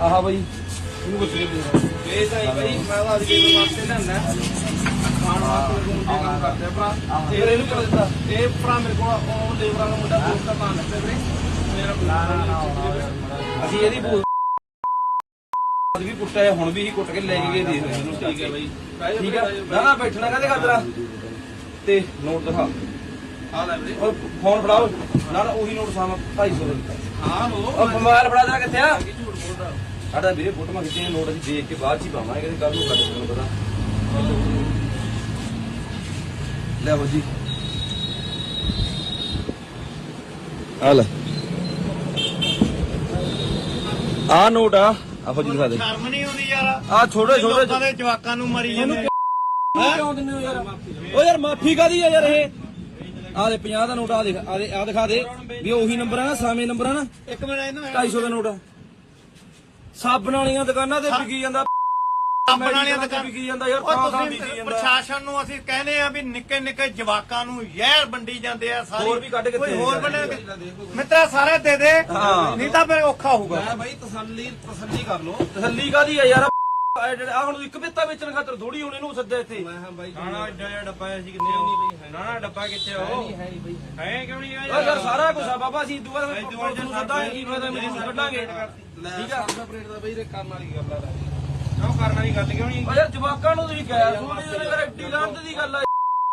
ਆਹ ਬਈ ਇਹਨੂੰ ਪੁੱਛ ਕੇ ਦੇ ਇਹ ਤਾਂ ਬਈ ਮੈਂ ਤਾਂ ਅੱਜ ਕੇ ਵਾਸਤੇ ਲੈਣਾ ਖਾਣ ਵਾਸਤੇ ਰੂਮ ਦੇ ਕੰਮ ਕਰਦੇ ਆ ਭਰਾ। ਤੇ ਫਿਰ ਇਹਨੂੰ ਕਿਉਂ ਦਿੱਤਾ? ਇਹ ਭਰਾ ਮੇਰੇ ਕੋਲ ਉਹ ਲੇਬਰਾਂ ਦਾ ਮੁੰਡਾ ਦੋਸਤ ਦਾ ਭਾਣ ਲੱਗੇ ਵੀਰੇ। ਮੇਰਾ ਨਾ ਨਾ ਅਸੀਂ ਇਹਦੀ ਭੂਤ ਵੀ ਕੁੱਟਿਆ ਹੁਣ ਵੀ ਹੀ ਕੁੱਟ ਕੇ ਲੈ ਕੇ ਗਏ ਦੇ ਰਹੇ ਇਹਨੂੰ ਠੀਕ ਹੈ ਬਈ। ਠੀਕ ਹੈ? ਨਾ ਨਾ ਬੈਠਣਾ ਕਹਦੇ ਖਾਤਰਾ ਤੇ ਨੋਟ ਦਿਖਾ। ਆ ਲੈ ਵੀਰੇ। ਫੋਨ ਫੜਾਓ। ਨਾ ਨਾ ਉਹੀ ਨੋਟ ਸਾਮ 250 ਦਾ ਦਿੱਤਾ। ਹਾਂ ਉਹ ਮੋਬਾਈਲ ਫੜਾ ਦੇਣਾ ਕਿੱਥੇ ਆ? ਝੂਠ ਬੋਲਦਾ। ਸਾਡਾ ਵੀਰੇ ਫੋਟੋਆਂ ਖਿੱਚੀਆਂ ਨੋਟ ਅਸੀਂ ਦੇਖ ਕੇ ਬਾਅਦ ਚ ਹੀ ਪਾਵਾਂਗੇ ਕਿਤੇ ਕੱਲ ਨੂੰ ਕੱਢ ਤੁਹਾਨੂੰ ਪਤਾ। ਲੈ ਹੋ ਜੀ। ਆ ਲੈ। ਆ ਨੋਟ ਆ। ਆਹੋ ਜੀ ਦਿਖਾ ਦੇ। ਸ਼ਰਮ ਨਹੀਂ ਆਉਂਦੀ ਯਾਰ। ਆ ਛੋਟੇ ਛੋਟੇ ਲੋਕਾਂ ਦੇ ਜਵਾਕਾਂ ਨੂੰ ਮਰੀ ਜਾਂਦੇ ਕਿਉਂ ਦਿੰਦੇ ਹੋ ਯਾਰ? ਓ ਯਾਰ ਮਾਫੀ ਕਾਦੀ ਆ ਯਾਰ ਇਹ? ਆ ਦੇ 50 ਦਾ ਨੋਟ ਆ ਦੇਖ ਆ ਦੇ ਆ ਦਿਖਾ ਦੇ। ਵੀ ਉਹੀ ਨੰਬਰ ਆ ਨਾ ਸਾਵੇਂ ਨੰਬਰ ਆ ਨਾ। ਇੱਕ ਮਿੰਟ ਇਹਨੂੰ 250 ਦਾ ਨੋਟ ਆ। ਸਾਬਣ ਵਾਲੀਆਂ ਦੁਕਾਨਾਂ ਤੇ ਵਿਕੀ ਜਾਂਦਾ। ਸਾਬਣ ਵਾਲੀਆਂ ਤੇ ਦੁਕਾਨਾਂ। ਵਿਕੀ ਜਾਂਦਾ ਯਾਰ ਤਾਂ ਤਾਂ ਵਿਕੀ ਜਾਂਦਾ। ਪ੍ਰਸ਼ਾਸਨ ਨੂੰ ਅਸੀਂ ਕਹਿੰਦੇ ਆ ਵੀ ਨਿੱਕੇ ਨਿੱਕੇ ਜਵਾਕਾਂ ਨੂੰ ਜ਼ਹਿਰ ਵੰਡੀ ਜਾਂਦੇ ਆ ਸਾਰੀ। ਹੋਰ ਵੀ ਕੱਢ ਕੇ ਕੋਈ ਹੋਰ ਬਣੇ ਮਿੱਤਰਾ ਸਾਰੇ ਦੇ ਦੇ। ਨਹੀਂ ਤਾਂ ਫਿਰ ਔਖਾ ਹੋਊਗਾ। ਮੈਂ ਬਾਈ ਤਸੱਲੀ ਤਸੱਲੀ ਕਰ ਲੋ ਤਸੱਲੀ ਕਾਦੀ ਆ ਯਾਰ? ਆ ਹੁਣ ਇੱਕ ਬਿੱਤਾ ਵੇਚਣ ਖਾਤਰ ਥੋੜੀ ਹੁਣ ਇਹਨੂੰ ਸੱਦਿਆ ਇੱਥੇ। ਹਾਂ ਬਾਈ ਨਾਣਾ ਏਡਾ ਜਿਹਾ ਡੱਬਾ ਸੀ ਕਿੱਥੇ? ਉਹ ਨਾਣਾ ਡੱਬਾ ਕਿੱਥੇ ਆ? ਉਹ ਹੈ ਨਹੀਂ ਬਈ ਹੈ ਕਿਉਂ ਨਹੀਂ ਓ ਯਾਰ ਸਾਰਾ ਕੁਝ ਆ ਬਾਬਾ ਜੀ ਦੁਆ ਇਹ ਦੁਆ ਨੂੰ ਸੱਦਾਂਗੇ ਕੀ ਫਾਇਦਾ ਮੈਨੂੰ ਕੱਢਾਂਗੇ। ਠੀਕ ਆ? ਪਲੇਟ ਦਾ ਬਈ ਰੇ ਕੰਮ ਵਾਲੀ ਗੱਲ ਆ ਕਿਉਂ ਕਰਨ ਵਾਲੀ ਗੱਲ ਕਿਉਂ ਨਹੀਂ? ਓ ਯਾਰ ਜਵਾਕਾਂ ਨੂੰ ਤੁਸੀਂ ਕਹਿਆ ਸੁਣੀ ਉਹਨੇ ਯਾਰ ਐਡੀ ਲਾਂਤ ਦੀ ਗੱਲ ਆ।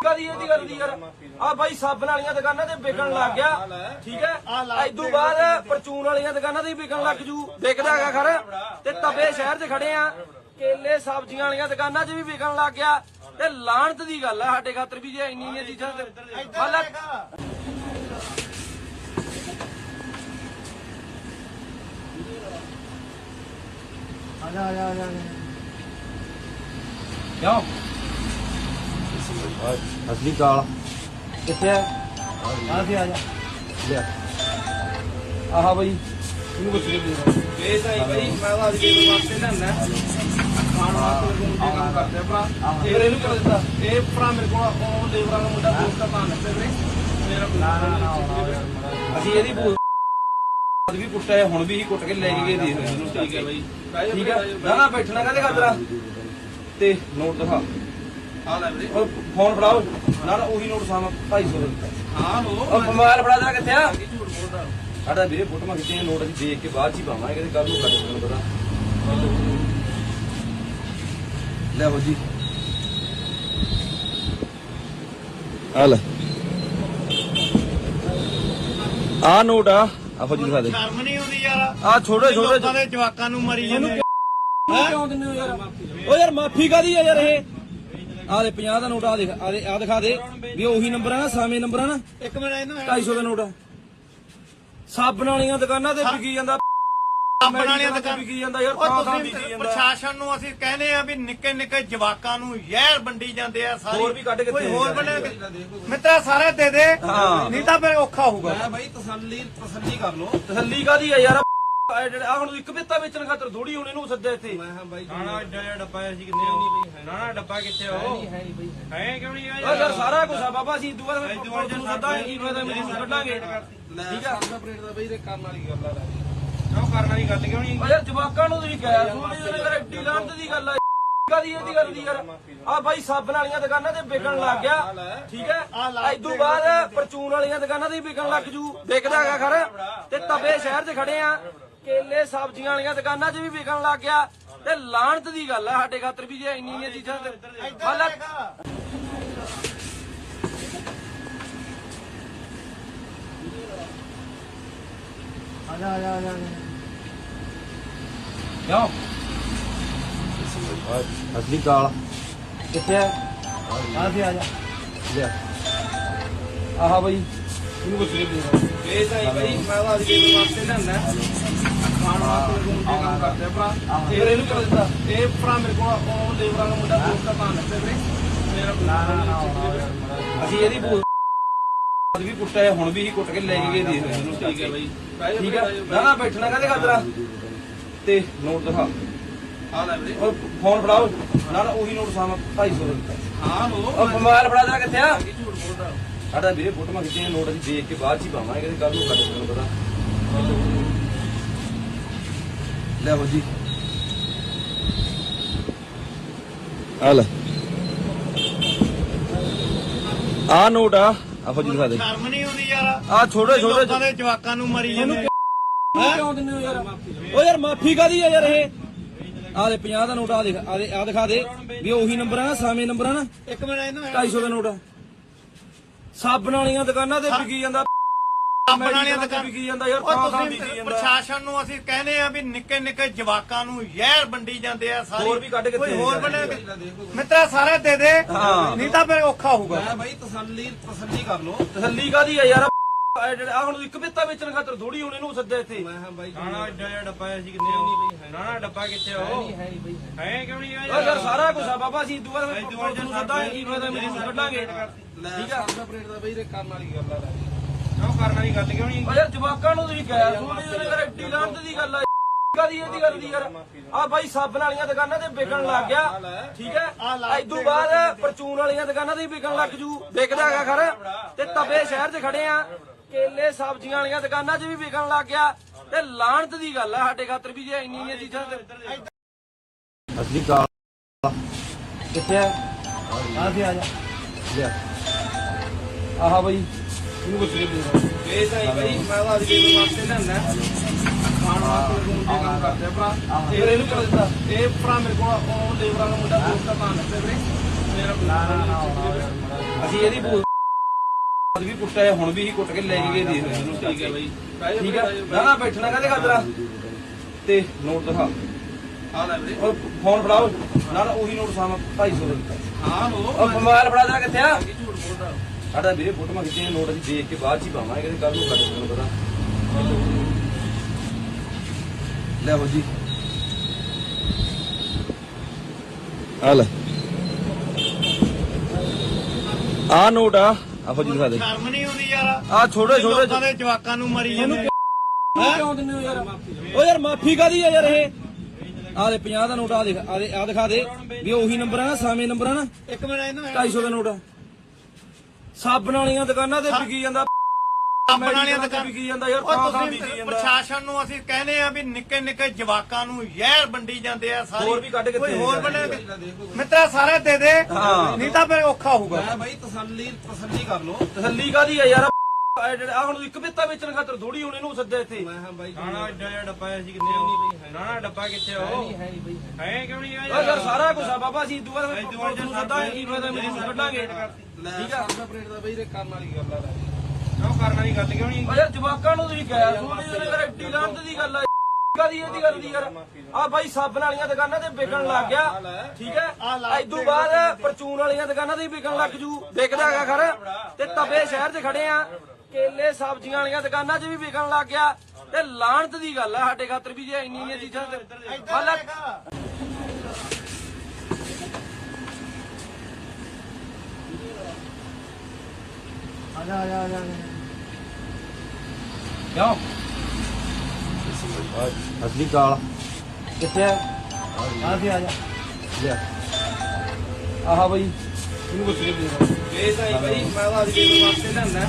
ਕਾਦੀ ਇਹਦੀ ਗੱਲ ਦੀ ਯਾਰ? ਆ ਬਾਈ ਸਾਬਣ ਵਾਲੀਆਂ ਦੁਕਾਨਾਂ ਤੇ ਵਿਕਣ ਲੱਗ ਗਿਆ। ਠੀਕ ਹੈ? ਇਦੋਂ ਬਾਅਦ ਪਰਚੂਨ ਵਾਲੀਆਂ ਦੁਕਾਨਾਂ ਤੇ ਵਿਕਣ ਲੱਗ ਜੂ। ਵਿਕਦਾ ਹੈਗਾ ਖਰ। ਤੇ ਤਵੇ ਸ਼ਹਿਰ 'ਚ ਖੜੇ ਆ। ਕੇਲੇ ਸਬਜ਼ੀਆਂ ਵਾਲੀਆਂ ਦੁਕਾਨਾਂ 'ਚ ਵੀ ਵਿਕਣ ਲੱਗ ਗਿਆ। ਤੇ ਲਾਂਤ ਦੀ ਗੱਲ ਆ ਸਾਡੇ ਖਾਤਰ ਵੀ ਜੇ ਇੰਨੀ ਇੰਨੀਆਂ ਚੀਜ਼ਾਂ ਤੇ ਹਾਲਾਂਕਿ ਆ ਜਾ ਆ ਜਾ ਆ ਜਾ ਕਿਉਂ? ਅਸਲੀ ਕਾਲ ਕਿੱਥੇ ਆ? ਆ ਸੀ ਆ ਜਾ ਲਿਆ ਆਹ ਬਈ। ਇਹਨੂੰ ਪੁੱਛ ਕੇ ਦੇ ਇਹ ਤਾਂ ਹੀ ਬਈ ਮੈਂ ਤਾਂ ਅੱਜ ਕੇ ਵਾਸਤੇ ਲੈਣਾ ਖਾਣ ਵਾਸਤੇ ਰੂਮ ਦੇ ਕੰਮ ਕਰਦੇ ਆ ਭਰਾ ਤੇ ਇਹਨੂੰ ਕਿਉਂ ਦਿੱਤਾ ਇਹ ਭਰਾ ਮੇਰੇ ਕੋਲ ਉਹ ਲੇਬਰਾਂ ਦਾ ਮੁੰਡਾ ਦੋਸਤ ਦਾ ਭਾਣ ਲੱਗੇ ਵੀਰੇ ਮੇਰਾ ਅਸੀਂ ਇਹਦੀ ਭੂਤ ਵੀ ਕੁੱਟਿਆ ਹੁਣ ਵੀ ਹੀ ਕੁੱਟ ਕੇ ਲੈ ਕੇ ਗਏ ਰਹੇ ਇਹਨੂੰ ਠੀਕ ਹੈ। ਬਈ ਠੀਕ ਹੈ। ਨਾ ਨਾ, ਬੈਠਣਾ ਕਹਦੇ ਖਾਤਰਾ ਤੇ ਨੋਟ ਦਿਖਾ। ਆ ਲੈ ਵੀਰੇ ਉਹ ਫੋਨ ਫੜਾਓ ਨਾ ਨਾ ਉਹੀ ਨੋਟ ਸਾਮ 250 ਦਾ ਹਾਂ ਉਹ ਮੋਬਾਈਲ ਫੜਾ ਦੇਣਾ ਕਿੱਥੇ ਆ ਝੂਠ ਬੋਲਦਾ ਸਾਡਾ ਵੀਰੇ ਫੋਟੋਆਂ ਖਿੱਚੀਆਂ ਨੋਟ ਅਸੀਂ ਦੇਖ ਕੇ ਬਾਅਦ ਚ ਹੀ ਪਾਵਾਂਗੇ, ਕਿਤੇ ਕੱਲ ਨੂੰ ਕੱਢ ਪਤਾ ਲੈ ਹੋ ਜੀ। ਆ ਲੈ। ਆ ਨੋਟ ਆ। ਆਹੋ ਜੀ ਦਿਖਾ ਦੇ। ਸ਼ਰਮ ਨਹੀਂ ਆਉਂਦੀ ਯਾਰ। ਆ ਛੋਟੇ ਛੋਟੇ ਲੋਕਾਂ ਦੇ ਜਵਾਕਾਂ ਨੂੰ ਮਰੀ ਜਾਂਦੇ ਕਿਉਂ ਦਿੰਦੇ ਹੋ ਯਾਰ? ਓ ਯਾਰ ਮਾਫੀ ਕਾਦੀ ਆ ਯਾਰ ਇਹ? ਆ ਦੇ 50 ਦਾ ਨੋਟ ਆ ਦੇਖ। ਆ ਦੇ ਆ ਦਿਖਾ ਦੇ। ਵੀ ਉਹੀ ਨੰਬਰ ਆ ਨਾ ਸਾਵੇਂ ਨੰਬਰ ਆ ਨਾ। ਇੱਕ ਮਿੰਟ ਇਹਨੂੰ 250 ਦਾ ਨੋਟ ਆ। ਸਾਬਣ ਵਾਲੀਆਂ ਦੁਕਾਨਾਂ ਤੇ ਵਿਕੀ ਜਾਂਦਾ। ਸਾਬਣ ਵਾਲੀਆਂ ਤੇ ਦੁਕਾਨਾਂ ਵਿਕੀ ਜਾਂਦਾ ਯਾਰ ਉਹ ਤਾਂ ਤਾਂ ਤੁਸੀਂ ਵਿਕੀ ਜਾਂਦਾ। ਪ੍ਰਸ਼ਾਸਨ ਨੂੰ ਅਸੀਂ ਕਹਿੰਦੇ ਆ ਵੀ ਨਿੱਕੇ ਨਿੱਕੇ ਜਵਾਕਾਂ ਨੂੰ ਜ਼ਹਿਰ ਵੰਡੀ ਜਾਂਦੇ ਆ ਸਾਰੀ। ਹੋਰ ਵੀ ਕੱਢ ਕੇ ਕੋਈ ਹੋਰ ਬਣੇ ਮਿੱਤਰਾ ਸਾਰੇ ਦੇ ਦੇ। ਹਾਂ। ਨਹੀਂ ਤਾਂ ਫਿਰ ਔਖਾ ਹੋਊਗਾ। ਮੈਂ ਬਾਈ ਤਸੱਲੀ ਤਸੱਲੀ ਕਰ ਲੋ ਤਸੱਲੀ ਕਾਦੀ ਆ ਯਾਰ? ਆ ਹੁਣ ਇੱਕ ਬਿੱਤਾ ਵੇਚਣ ਖਾਤਰ ਥੋੜੀ ਹੁਣ ਇਹਨੂੰ ਸੱਦਿਆ ਇੱਥੇ। ਹਾਂ ਬਾਈ ਨਾਣਾ ਏਡਾ ਜਿਹਾ ਡੱਬਾ ਸੀ ਕਿੱਥੇ ਉਹ ਨਾਣਾ ਡੱਬਾ ਕਿੱਥੇ ਆ ਉਹ? ਹੈ ਨਹੀਂ ਬਈ ਹੈ ਕਿਉਂ ਨਹੀਂ ਓ ਯਾਰ ਸਾਰਾ ਕੁਝ ਆ ਬਾਬਾ ਜੀ ਦੁਆ ਨੂੰ ਸੱਦਾਂਗੇ ਕੀ ਫਾਇਦਾ ਮੈਨੂੰ ਕੱਢਾਂਗੇ। ਠੀਕ ਆ? ਪਲੇਟ ਦਾ ਬਈ ਰੇ ਕੰਮ ਵਾਲੀ ਗੱਲ ਆ। ਕਿਉਂ ਕਰਨ ਵਾਲੀ ਗੱਲ ਕਿਉਂ ਨਹੀਂ? ਓ ਯਾਰ ਜਵਾਕਾਂ ਨੂੰ ਤੁਸੀਂ ਕਹਿਆ ਸੁਣੀ ਉਹਨੇ ਯਾਰ ਐਡੀ ਲਾਂਤ ਦੀ ਗੱਲ ਆ ਕਾਦੀ ਇਹਦੀ ਗੱਲ ਦੀ ਯਾਰ? ਆ ਬਾਈ ਸਾਬਣ ਵਾਲੀਆਂ ਦੁਕਾਨਾਂ ਤੇ ਵਿਕਣ ਲੱਗ ਗਿਆ। ਠੀਕ ਹੈ? ਇਦੋਂ ਬਾਅਦ ਪਰਚੂਨ ਵਾਲੀਆਂ ਦੁਕਾਨਾਂ ਤੇ ਵੀ ਵਿਕਣ ਲੱਗ ਜੂ। ਵਿਕਦਾ ਹੈਗਾ ਖਰ। ਤੇ ਤਵੇ ਸ਼ਹਿਰ 'ਚ ਖੜੇ ਆ। ਕੇਲੇ ਸਬਜ਼ੀਆਂ ਵਾਲੀਆਂ ਦੁਕਾਨਾਂ 'ਚ ਵੀ ਵਿਕਣ ਲੱਗ ਗਿਆ। ਤੇ ਲਾਂਤ ਦੀ ਗੱਲ ਆ ਸਾਡੇ ਖਾਤਰ ਵੀ ਜੇ ਇੰਨੀਆਂ ਚੀਜ਼ਾਂ ਤੇ ਆ ਜਾ ਆ ਜਾ ਆ ਜਾ। ਕਿਉਂ? ਅਸਲੀ ਕਾਲ ਕਿੱਥੇ ਆ? ਆ ਆ ਜਾ। ਲਿਆ। ਆਹ ਬਈ ਇਹਨੂੰ ਪੁੱਛ ਕੇ ਦੇ ਇਹ ਤਾਂ ਹੀ ਬਈ ਮੈਂ ਤਾਂ ਅੱਜ ਕੇ ਵਾਸਤੇ ਲੈਣਾ ਖਾਣ ਵਾਸਤੇ ਦੇ ਕੰਮ ਕਰਦੇ ਭਰਾ। ਫਿਰ ਇਹਨੂੰ ਦਿੱਤਾ? ਇਹ ਭਰਾ ਮੇਰੇ ਕੋਲ ਉਹ ਲੇਬਰਾਂ ਦਾ ਮੁੰਡਾ ਦੋਸਤ ਦਾ ਵੀਰੇ। ਮੇਰਾ ਨਾ ਨਾ ਅਸੀਂ ਇਹਦੀ ਭੂਤ ਵੀ ਕੁੱਟਿਆ ਹੁਣ ਵੀ ਹੀ ਕੁੱਟ ਕੇ ਲੈ ਕੇ ਗਏ ਦੇ ਰਹੇ ਇਹਨੂੰ ਠੀਕ ਹੈ ਬਈ ਠੀਕ ਹੈ ਨਾ ਨਾ ਬੈਠਣਾ ਕਹਦੇ ਖਾਤਰਾ ਤੇ ਨੋਟ ਦਿਖਾ। ਆ ਲੈ ਵੀਰੇ। ਉਹ ਫੋਨ ਫੜਾਓ। ਨਾ ਨਾ ਉਹੀ ਨੋਟ ਸਾਮ 250 ਦਾ ਦਿੱਤਾ। ਹਾਂ ਲੋ ਉਹ ਮੋਬਾਈਲ ਫੜਾ ਦੇਣਾ ਕਿੱਥੇ ਆ? ਕੀ ਝੂਠ ਬੋਲਦਾ। ਸਾਡਾ ਵੀਰੇ ਫੋਟੋਆਂ ਖਿੱਚੀਆਂ ਨੋਟ ਅਸੀਂ ਦੇਖ ਕੇ ਬਾਅਦ ਚ ਹੀ ਪਾਵਾਂਗੇ ਕਿਤੇ ਕੱਲ ਨੂੰ ਕੱਢ ਤੁਹਾਨੂੰ ਪਤਾ। ਲੈ ਜੀ। ਆ ਲੈ। ਆ ਨੋਟ ਆ। ਆਹੋ ਜੀ ਦਿਖਾ ਦੇ। ਸ਼ਰਮ ਨਹੀਂ ਆਉਂਦੀ ਯਾਰ। ਆ ਛੋਟੇ ਛੋਟੇ ਲੋਕਾਂ ਦੇ ਜਵਾਕਾਂ ਨੂੰ ਮਰੀ ਜਾਂਦੇ ਕਿਉਂ ਦਿੰਦੇ ਹੋ? ਯਾਰ ਓ ਯਾਰ ਮਾਫੀ ਕਾਦੀ ਆ ਯਾਰ ਇਹ? ਆ ਦੇ 50 ਦਾ ਨੋਟ ਆ ਦੇਖ ਆ ਦੇ ਆ ਦਿਖਾ ਦੇ। ਵੀ ਉਹੀ ਨੰਬਰ ਆ ਨਾ ਸਾਵੇਂ ਨੰਬਰ ਆ ਨਾ? ਇੱਕ ਮਿੰਟ ਇਹਨੂੰ 250 ਦਾ ਨੋਟ ਆ। ਸਾਬਣ ਵਾਲੀਆਂ ਦੁਕਾਨਾਂ ਤੇ ਵਿਕੀ ਜਾਂਦਾ। ਸਾਬਣ ਵਾਲੀਆਂ ਤੇ ਦੁਕਾਨਾਂ ਵਿਕੀ ਜਾਂਦਾ ਯਾਰ ਥਾਂ ਤੁਸੀਂ ਵਿਕੀ ਜਾਂਦਾ। ਪ੍ਰਸ਼ਾਸਨ ਨੂੰ ਅਸੀਂ ਕਹਿੰਦੇ ਆ ਵੀ ਨਿੱਕੇ ਨਿੱਕੇ ਜਵਾਕਾਂ ਨੂੰ ਜ਼ਹਿਰ ਵੰਡੀ ਜਾਂਦੇ ਆ ਸਾਰੇ। ਹੋਰ ਵੀ ਕੱਢ ਕੇ ਕੋਈ ਹੋਰ ਬਣੇ ਮਿੱਤਰਾ ਸਾਰੇ ਦੇ ਦੇ। ਨਹੀਂ ਤਾਂ ਫਿਰ ਔਖਾ ਹੋਊਗਾ। ਬਾਈ ਤਸੱਲੀ ਤਸੱਲੀ ਕਰ ਲੋ ਤਸੱਲੀ ਕਾਦੀ ਆ ਯਾਰ? ਆ ਹੁਣ ਇੱਕ ਬਿੱਤਾ ਵੇਚਣ ਖਾਤਰ ਥੋੜੀ ਹੁਣ ਇਹਨੂੰ ਸੱਦਿਆ ਇੱਥੇ। ਹਾਂ ਬਾਈ ਨਾ ਏਡਾ ਜਿਹਾ ਡੱਬਾ ਹੈ ਸੀ ਕਿੱਥੇ ਉਹ ਨਾ ਨਾ ਡੱਬਾ ਕਿੱਥੇ ਉਹ? ਹੈ ਨਹੀਂ ਬਈ ਹੈ ਕਿਉਂ ਨਹੀਂ ਯਾਰ ਸਾਰਾ ਕੁਝ ਆ ਬਾਬਾ ਜੀ ਦੁਆ ਪੁਲਿਸ ਨੂੰ ਸੱਦਾਂਗੇ ਕੀ ਫਾਇਦਾ ਮੈਨੂੰ ਕੱਢਾਂਗੇ। ਠੀਕ ਆ ਆਪਰੇਟ ਦਾ ਬਈ ਕਰਨ ਵਾਲੀ ਗੱਲ ਆ ਕਿਉਂ ਕਰਨ ਵਾਲੀ ਗੱਲ ਕਿਉਂ ਨਹੀਂ? ਯਾਰ ਜਵਾਕਾਂ ਨੂੰ ਤੁਸੀਂ ਕਹਿਆ ਸੁਣੀ ਉਹਨੇ ਯਾਰ ਐਡੀ ਲਾਂਤ ਦੀ ਗੱਲ ਆ। ਕਾਦੀ ਇਹਦੀ ਗੱਲ ਦੀ ਯਾਰ? ਆ ਬਾਈ ਸਾਬਣ ਵਾਲੀਆਂ ਦੁਕਾਨਾਂ ਤੇ ਵਿਕਣ ਲੱਗ ਗਿਆ। ਠੀਕ ਹੈ? ਐਦੋਂ ਬਾਅਦ ਪਰਚੂਨ ਵਾਲੀਆਂ ਦੁਕਾਨਾਂ ਤੇ ਵੀ ਵਿਕਣ ਲੱਗ ਜੂ। ਵਿਕਦਾ ਹੈਗਾ ਖਰ। ਤੇ ਤਵੇ ਸ਼ਹਿਰ 'ਚ ਖੜੇ ਆ। ਕੇਲੇ, ਸਬਜ਼ੀਆਂ ਵਾਲੀਆਂ ਦੁਕਾਨਾਂ 'ਚ ਵੀ ਵਿਕਣ ਲੱਗ ਗਿਆ। ਤੇ ਲਾਂਤ ਦੀ ਗੱਲ ਆ ਸਾਡੇ ਖਾਤਰ ਵੀ ਜੇ ਇੰਨੀਆਂ ਚੀਜ਼ਾਂ ਤੇ ਅਸਲੀ ਕਾਲ ਕਿੱਥੇ ਆ? ਆ ਸੀ ਆ ਜਾ। ਲਿਆ। ਆਹਾ ਬਈ, ਇਹਨੂੰ ਕੁਛ ਨਹੀਂ ਦੇ ਇਹ ਤਾਂ ਬਈ ਮੈਂ ਤਾਂ ਅੱਜ ਦੇ ਵਾਸਤੇ ਲੈਣਾ ਖਾਣ ਵਾਸਤੇ ਰੂਮ ਦੇ ਕੰਮ ਕਰਦੇ ਭਰਾ। ਫਿਰ ਇਹਨੂੰ ਕਰ ਦਿੱਤਾ? ਇਹ ਭਰਾ ਮੇਰੇ ਕੋਲ ਉਹ ਲੇਬਰਾਂ ਦਾ ਮੁੰਡਾ ਦੋਸਤ ਦਾ ਤਾਂ ਲੱਗੇ ਵੀਰੇ। ਮੇਰਾ ਅਸੀਂ ਇਹਦੀ ਬੋਲ ਅੱਜ ਵੀ ਕੁੱਟਿਆ ਹੈ, ਹੁਣ ਵੀ ਹੀ ਕੁੱਟ ਕੇ ਲੈ ਕੇ ਗਏ ਦੇ ਇਹਨੂੰ ਠੀਕ ਹੈ ਬਈ। ਠੀਕ ਹੈ। ਨਾ ਨਾ ਬੈਠਣਾ ਕਾਹਦੇ ਖਾਤਰ ਤੇ ਨੋਟ ਦਿਖਾ। ਆ ਲੈ ਵੀਰੇ। ਉਹ ਫੋਨ ਫੜਾਓ। ਨਾ ਨਾ ਉਹੀ ਨੋਟ ਸਾਮ 250 ਦਾ ਦਿੱਤਾ। ਹਾਂ ਹੋ ਉਹ ਮੋਬਾਈਲ ਫੜਾ ਦੇਣਾ ਕਿੱਥੇ ਆ? ਝੂਠ ਬੋਲਦਾ। ਸਾਡਾ ਵੀਰੇ ਫੋਟੋਆਂ ਖਿੱਚੀਆਂ ਨੋਟ ਅਸੀਂ ਦੇਖ ਕੇ ਬਾਅਦ ਚ ਹੀ ਪਾਵਾਂਗੇ ਕਿ ਕੱਲ ਨੂੰ ਕੱਢ ਤੁਹਾਨੂੰ ਪਤਾ। ਲੈ ਹੋ ਜੀ। ਆ ਲੈ। ਆ ਨੋਟ ਆ। ਆਹੋ ਜੀ ਦਿਖਾ ਦੇ। ਸ਼ਰਮ ਨਹੀਂ ਆਉਂਦੀ ਯਾਰ। ਆ ਛੋਟੇ ਛੋਟੇ ਲੋਕਾਂ ਦੇ ਜਵਾਕਾਂ ਨੂੰ ਮਰੀ ਜਾਂਦੇ ਕਿਉਂ ਦਿੰਦੇ ਹੋ ਯਾਰ? ਓ ਯਾਰ ਮਾਫੀ ਕਾਦੀ ਆ ਯਾਰ ਇਹ? ਆ ਦੇ 50 ਦਾ ਨੋਟ ਆ ਦੇਖ ਆ ਦੇ ਆ ਦਿਖਾ ਦੇ ਵੀ ਉਹੀ ਨੰਬਰ ਆ ਨਾ ਸਾਵੇਂ ਨੰਬਰ ਆ ਨਾ। ਇੱਕ ਮਿੰਟ ਇਹਨੂੰ 250 ਦਾ ਨੋਟ ਆ। ਸਾਬਣ ਵਾਲੀਆਂ ਦੁਕਾਨਾਂ ਤੇ ਵਿਕੀ ਜਾਂਦਾ ਸਾਬਣ ਵਾਲੀਆਂ ਤੇ ਦੁਕਾਨਾਂ ਵਿਕੀ ਜਾਂਦਾ ਯਾਰ ਤੁਸੀਂ ਵਿਕੀ ਜਾਂਦਾ। ਪ੍ਰਸ਼ਾਸਨ ਨੂੰ ਅਸੀਂ ਕਹਿੰਦੇ ਆ ਵੀ ਨਿੱਕੇ ਨਿੱਕੇ ਜਵਾਕਾਂ ਨੂੰ ਜ਼ਹਿਰ ਵੰਡੀ ਜਾਂਦੇ ਆ ਸਾਰੇ। ਹੋਰ ਵੀ ਕੱਢ ਕੇ ਕੋਈ ਦੇ ਹੋਰ ਬਣੇ ਮਿੱਤਰਾ ਸਾਰੇ ਦੇ ਦੇ। ਨਹੀਂ ਤਾਂ ਫਿਰ ਔਖਾ ਹੋਊਗਾ। ਮੈਂ ਬਾਈ ਤਸੱਲੀ ਤਸੱਲੀ ਕਰ ਲੋ ਤਸੱਲੀ ਕਾਦੀ ਆ ਯਾਰ? ਆ ਹੁਣ ਇੱਕ ਬਿੱਤਾ ਵੇਚਣ ਖਾਤਰ ਥੋੜੀ ਹੁਣ ਇਹਨੂੰ ਸੱਦਿਆ ਇੱਥੇ। ਮੈਂ ਹਾਂ ਬਾਈ ਨਾ ਨਾ ਏਡਾ ਜਿਹਾ ਡੱਬਾ ਸੀ ਕਿੱਥੇ ਉਹ ਨਾ ਨਾ ਡੱਬਾ ਕਿੱਥੇ ਉਹ? ਹੈ ਨਹੀਂ ਬਈ ਹੈ ਕਿਉਂ ਨਹੀਂ ਓ ਯਾਰ ਸਾਰਾ ਕੁਝ ਆ ਬਾਬਾ ਜੀ ਦੁਆ ਪੁਲਿਸ ਨੂੰ ਸੱਦਾਂਗੇ ਕੀ ਫਾਇਦਾ ਮੈਨੂੰ ਕੱਢਾਂਗੇ। ਠੀਕ ਆ? ਆਪਰੇਟ ਦਾ ਬਈ ਕਰਨ ਵਾਲੀ ਗੱਲ ਆ ਕਿਉਂ ਕਰਨ ਵਾਲੀ ਗੱਲ ਕਿਉਂ ਨਹੀਂ? ਓ ਯਾਰ ਜਵਾਕਾਂ ਨੂੰ ਤੁਸੀਂ ਕਹਿਆ ਸੁਣੀ ਉਹਨੇ ਯਾਰ ਐਡੀ ਲਾਂਤ ਦੀ ਗੱਲ ਆ। ਕਾਦੀ ਇਹਦੀ ਗੱਲ ਦੀ ਯਾਰ? ਆ ਬਾਈ ਸਾਬਣ ਵਾਲੀਆਂ ਦੁਕਾਨਾਂ ਤੇ ਵਿਕਣ ਲੱਗ ਗਿਆ। ਠੀਕ ਹੈ? ਐਦੋਂ ਬਾਅਦ ਪਰਚੂਨ ਵਾਲੀਆਂ ਦੁਕਾਨਾਂ ਤੇ ਵੀ ਵਿਕਣ ਲੱਗ ਜੂ। ਵਿਕਦਾ ਹੈਗਾ ਖਰ। ਤੇ ਤਵੇ ਸ਼ਹਿਰ 'ਚ ਖੜੇ ਆ। ਕੇਲੇ ਸਬਜ਼ੀਆਂ ਵਾਲੀਆਂ ਦੁਕਾਨਾਂ 'ਚ ਵੀ ਵਿਕਣ ਲੱਗ ਗਿਆ। ਤੇ ਲਾਂਤ ਦੀ ਗੱਲ ਆ ਸਾਡੇ ਖਾਤਰ ਵੀ ਜੇ ਇੰਨੀ ਚੀਜ਼ਾਂ ਤੇ। ਹਾਲਾਂਕਿ ਕਿਉਂ? ਅਸਲੀ ਕਾਲ। ਕਿੱਥੇ ਆ? ਆ ਸੀ ਆ ਜਾ। ਲਿਆ ਆਹਾ ਬਈ ਇਹਨੂੰ ਕੁਛ ਨਹੀਂ ਦੇ ਇਹ ਤਾਂ ਹੀ ਬਈ ਮੈਂ ਤਾਂ ਅੱਜ ਦੇ ਵਾਸਤੇ ਲੈਣਾ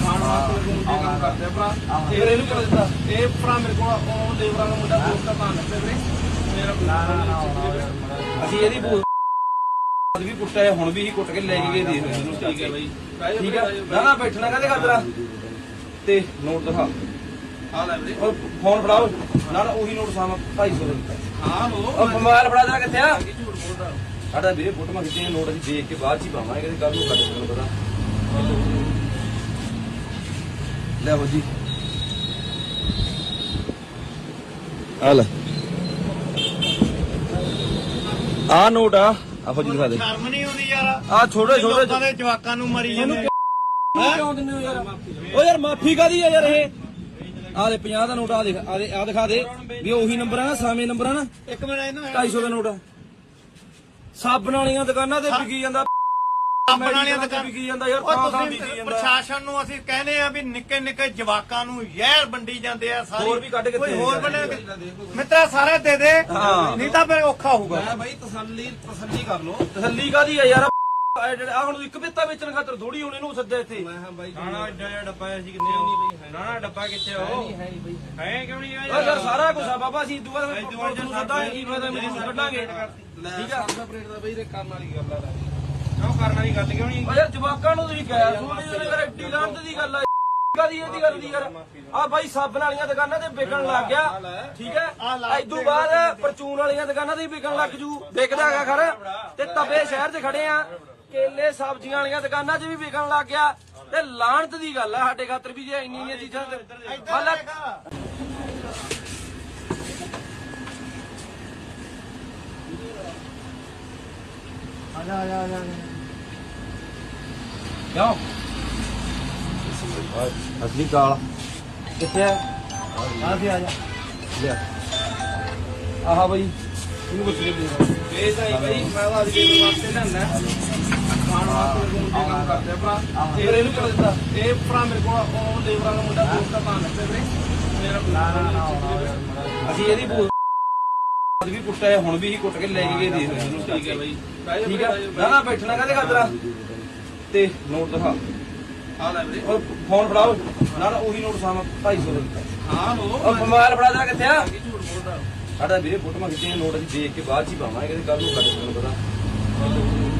ਖਾਣ ਵਾਸਤੇ ਰੂਮ ਦੇ ਕੰਮ ਕਰਦੇ ਆ ਭਰਾ। ਫਿਰ ਇਹਨੂੰ ਕਰ ਦਿੱਤਾ? ਇਹ ਭਰਾ ਮੇਰੇ ਕੋਲ ਉਹ ਲੇਬਰਾਂ ਦਾ ਮੁੰਡਾ ਦੋਸਤ ਦਾ ਤਾਂ ਲੱਗੇ ਵੀਰੇ ਮੇਰਾ ਨਾ ਅਸੀਂ ਇਹਦੀ ਵੀ ਕੁੱਟਿਆ ਹੁਣ ਵੀ ਹੀ ਕੁੱਟ ਕੇ ਲੈ ਕੇ ਗਏ ਦੇ ਇਹਨੂੰ ਠੀਕ ਹੈ ਬਈ। ਠੀਕ ਹੈ ਨਾ ਨਾ ਬੈਠਣਾ ਕਾਹਦੇ ਖਾਤਰ ਤੇ ਨੋਟ ਦਿਖਾ। ਆ ਲੈ ਵੀਰੇ। ਉਹ ਫੋਨ ਫੜਾਓ। ਨਾ ਨਾ ਉਹੀ ਨੋਟ ਸਾਮ 250 ਦਾ ਹਾਂ ਉਹ ਮੋਬਾਈਲ ਫੜਾ ਦੇਣਾ ਕਿੱਥੇ ਆ? ਝੂਠ ਬੋਲਦਾ। ਸਾਡਾ ਵੀਰੇ ਫੋਟੋਆਂ ਖਿੱਚੀਆਂ ਨੋਟ ਅਸੀਂ ਦੇਖ ਕੇ ਬਾਅਦ ਚ ਹੀ ਪਾਵਾਂਗੇ ਕਿ ਕੱਲ ਨੂੰ ਕੱਢ ਤੁਹਾਨੂੰ ਪਤਾ। ਲੈ ਹੋ ਜੀ। ਆ ਲੈ। ਆ ਨੋਟ ਆ। ਆਹੋ ਜੀ ਦਿਖਾ ਦੇ। ਸ਼ਰਮ ਨਹੀਂ ਆਉਂਦੀ ਯਾਰ। ਆ ਛੋਟੇ ਛੋਟੇ। ਲੋਕਾਂ ਦੇ ਜਵਾਕਾਂ ਨੂੰ ਮਰੀ ਜਾਂਦੇ ਕਿਉਂ ਦਿੰਦੇ ਹੋ ਯਾਰ? ਓ ਯਾਰ ਮਾਫੀ ਕਾਦੀ ਆ ਯਾਰ ਇਹ? ਆ ਦੇ 50 ਦਾ ਨੋਟ ਆ ਦੇਖ ਆ ਦੇ ਆ ਦਿਖਾ ਦੇ ਵੀ ਉਹੀ ਨੰਬਰ ਆ ਨਾ ਸਾਵੇਂ ਨੰਬਰ ਆ ਨਾ? ਇੱਕ ਮਿੰਟ ਇਹਨੂੰ 250 ਦਾ ਨੋਟ ਆ। ਸਾਬਣ ਵਾਲੀਆਂ ਦੁਕਾਨਾਂ ਤੇ ਵਿਕੀ ਜਾਂਦਾ। ਸਾਬਣ ਵਾਲੀਆਂ ਤੇ ਦੁਕਾਨਾਂ ਵਿਕੀ ਜਾਂਦਾ ਯਾਰ ਤੁਸੀਂ ਵਿਕੀ ਜਾਂਦਾ। ਪ੍ਰਸ਼ਾਸਨ ਨੂੰ ਅਸੀਂ ਕਹਿੰਦੇ ਆ ਵੀ ਨਿੱਕੇ ਨਿੱਕੇ ਜਵਾਕਾਂ ਨੂੰ ਜ਼ਹਿਰ ਵੰਡੀ ਜਾਂਦੇ ਆ ਸਾਰੇ। ਹੋਰ ਵੀ ਕੱਢ ਕੇ ਕੋਈ ਦੇ ਹੋਰ ਜਾਂਦੇ ਬਣੇ ਮਿੱਤਰਾ ਸਾਰੇ ਦੇ ਦੇ। ਹਾਂ। ਨਹੀਂ ਤਾਂ ਫਿਰ ਔਖਾ ਹੋਊਗਾ। ਮੈਂ ਬਾਈ ਤਸੱਲੀ ਤਸੱਲੀ ਕਰ ਲੋ ਤਸੱਲੀ ਕਾਦੀ ਆ ਯਾਰ? ਆ ਹੁਣ ਇੱਕ ਬਿੱਤਾ ਵੇਚਣ ਖਾਤਰ ਥੋੜੀ ਹੁਣ ਇਹਨੂੰ ਸੱਦਿਆ ਇੱਥੇ। ਮੈਂ ਹਾਂ ਬਾਈ ਨਾ ਨਾ ਏਡਾ ਜਿਹਾ ਡੱਬਾ ਹੈ ਅਸੀਂ ਕਿੱਥੇ ਉਹ ਨਾ ਨਾ ਡੱਬਾ ਕਿੱਥੇ ਉਹ? ਹੈ ਨਹੀਂ ਬਈ ਹੈ ਕਿਉਂ ਨਹੀਂ ਓ ਯਾਰ ਸਾਰਾ ਕੁਝ ਆ ਬਾਬਾ ਅਸੀਂ ਦੁਆ ਅਸੀਂ ਦੁਆ ਨੂੰ ਸੱਦਾਂਗੇ। ਕੀ ਫਾਇਦਾ ਮੈਨੂੰ ਕੱਢਾਂਗੇ ਠੀਕ ਆ? ਆਪਰੇਟ ਦਾ ਬਈ ਰੇ ਕਰਨ ਵਾਲੀ ਗੱਲ ਆ ਕਿਉਂ ਕਰਨ ਵਾਲੀ ਗੱਲ ਕਿਉਂ ਨਹੀਂ? ਓ ਯਾਰ ਜਵਾਕਾਂ ਨੂੰ ਤੁਸੀਂ ਕਹਿਆ ਸੁਣੀ ਉਹਨੇ ਯਾਰ ਐਡੀ ਲਾਂਤ ਦੀ ਗੱਲ ਆ। ਕਾਦੀ ਇਹਦੀ ਗੱਲ ਦੀ ਯਾਰ? ਆ ਬਾਈ ਸਾਬਣ ਵਾਲੀਆਂ ਦੁਕਾਨਾਂ ਤੇ ਵਿਕਣ ਲੱਗ ਗਿਆ। ਠੀਕ ਹੈ? ਐਦੋਂ ਬਾਅਦ ਪਰਚੂਨ ਵਾਲੀਆਂ ਦੁਕਾਨਾਂ ਤੇ ਵਿਕਣ ਲੱਗ ਜੂ। ਵਿਕਦਾ ਹੈਗਾ ਖਰ। ਤੇ ਤਵੇ ਸ਼ਹਿਰ 'ਚ ਖੜੇ ਆ। ਕੇਲੇ ਸਬਜ਼ੀਆਂ ਵਾਲੀਆਂ ਦੁਕਾਨਾਂ 'ਚ ਵੀ ਵਿਕਣ ਲੱਗ ਗਿਆ। ਤੇ ਲਾਂਤ ਦੀ ਗੱਲ ਆ ਸਾਡੇ ਖਾਤਰ ਵੀ ਜੇ ਇੰਨੀ ਇੰਨੀਆਂ ਚੀਜ਼ਾਂ ਤੇ ਅਸਲੀ ਕਾਲ। ਕਿੱਥੇ ਆ? ਆ ਵੀ ਆ ਜਾ ਲਿਆ। ਆਹਾ ਬਾਈ ਇਹਨੂੰ ਪੁੱਛ ਕੇ ਦੇ ਇਹ ਤਾਂ ਹੀ ਬਈ ਮੈਂ ਤਾਂ ਅੱਜ ਦੇ ਵਾਸਤੇ ਲੈਣਾ ਖਾਣ ਵਾਸਤੇ ਰੂਮ ਦੇ ਕੰਮ ਕਰਦੇ ਆ ਭਰਾ ਫਿਰ ਇਹਨੂੰ ਕਰ ਦਿੱਤਾ ਇਹ ਭਰਾ ਮੇਰੇ ਕੋਲ ਉਹ ਲੇਬਰਾਂ ਦਾ ਮੁੰਡਾ ਦੋਸਤ ਦਾ ਤਾਂ ਲੱਗੇ ਵੀਰੇ ਮੇਰਾ ਨਾ ਨਾ ਨਾ ਅਸੀਂ ਇਹਦੀ ਬੋਲ ਅੱਜ ਵੀ ਕੁੱਟਿਆ ਹੁਣ ਵੀ ਹੀ ਕੁੱਟ ਕੇ ਲੈ ਕੇ ਗਏ ਦੇ ਇਹਨੂੰ ਠੀਕ ਹੈ ਬਈ। ਠੀਕ ਹੈ। ਨਾ ਨਾ ਬੈਠਣਾ ਕਾਹਦੇ ਖਾਤਰ ਤੇ ਨੋਟ ਦਿਖਾ। ਆ ਲੈ ਵੀਰੇ। ਉਹ ਫੋਨ ਫੜਾਓ। ਨਾ ਨਾ ਉਹੀ ਨੋਟ ਸਾਮ 250 ਦਾ ਦਿੱਤਾ। ਹਾਂ ਹੋ ਉਹ ਮੋਬਾਈਲ ਫੜਾ ਦੇਣਾ ਕਿੱਥੇ ਆ? ਕੀ ਝੂਠ ਬੋਲਦਾ। ਸਾਡਾ ਵੀਰੇ ਫੋਟੋਆਂ ਖਿੱਚੀਆਂ ਨੋਟ ਅਸੀਂ ਦੇਖ ਕੇ ਬਾਅਦ ਚ ਹੀ ਪਾਵਾਂਗੇ ਕਿਤੇ ਕੱਲ ਨੂੰ ਕੱਢ ਤੁਹਾਨੂੰ ਪਤਾ।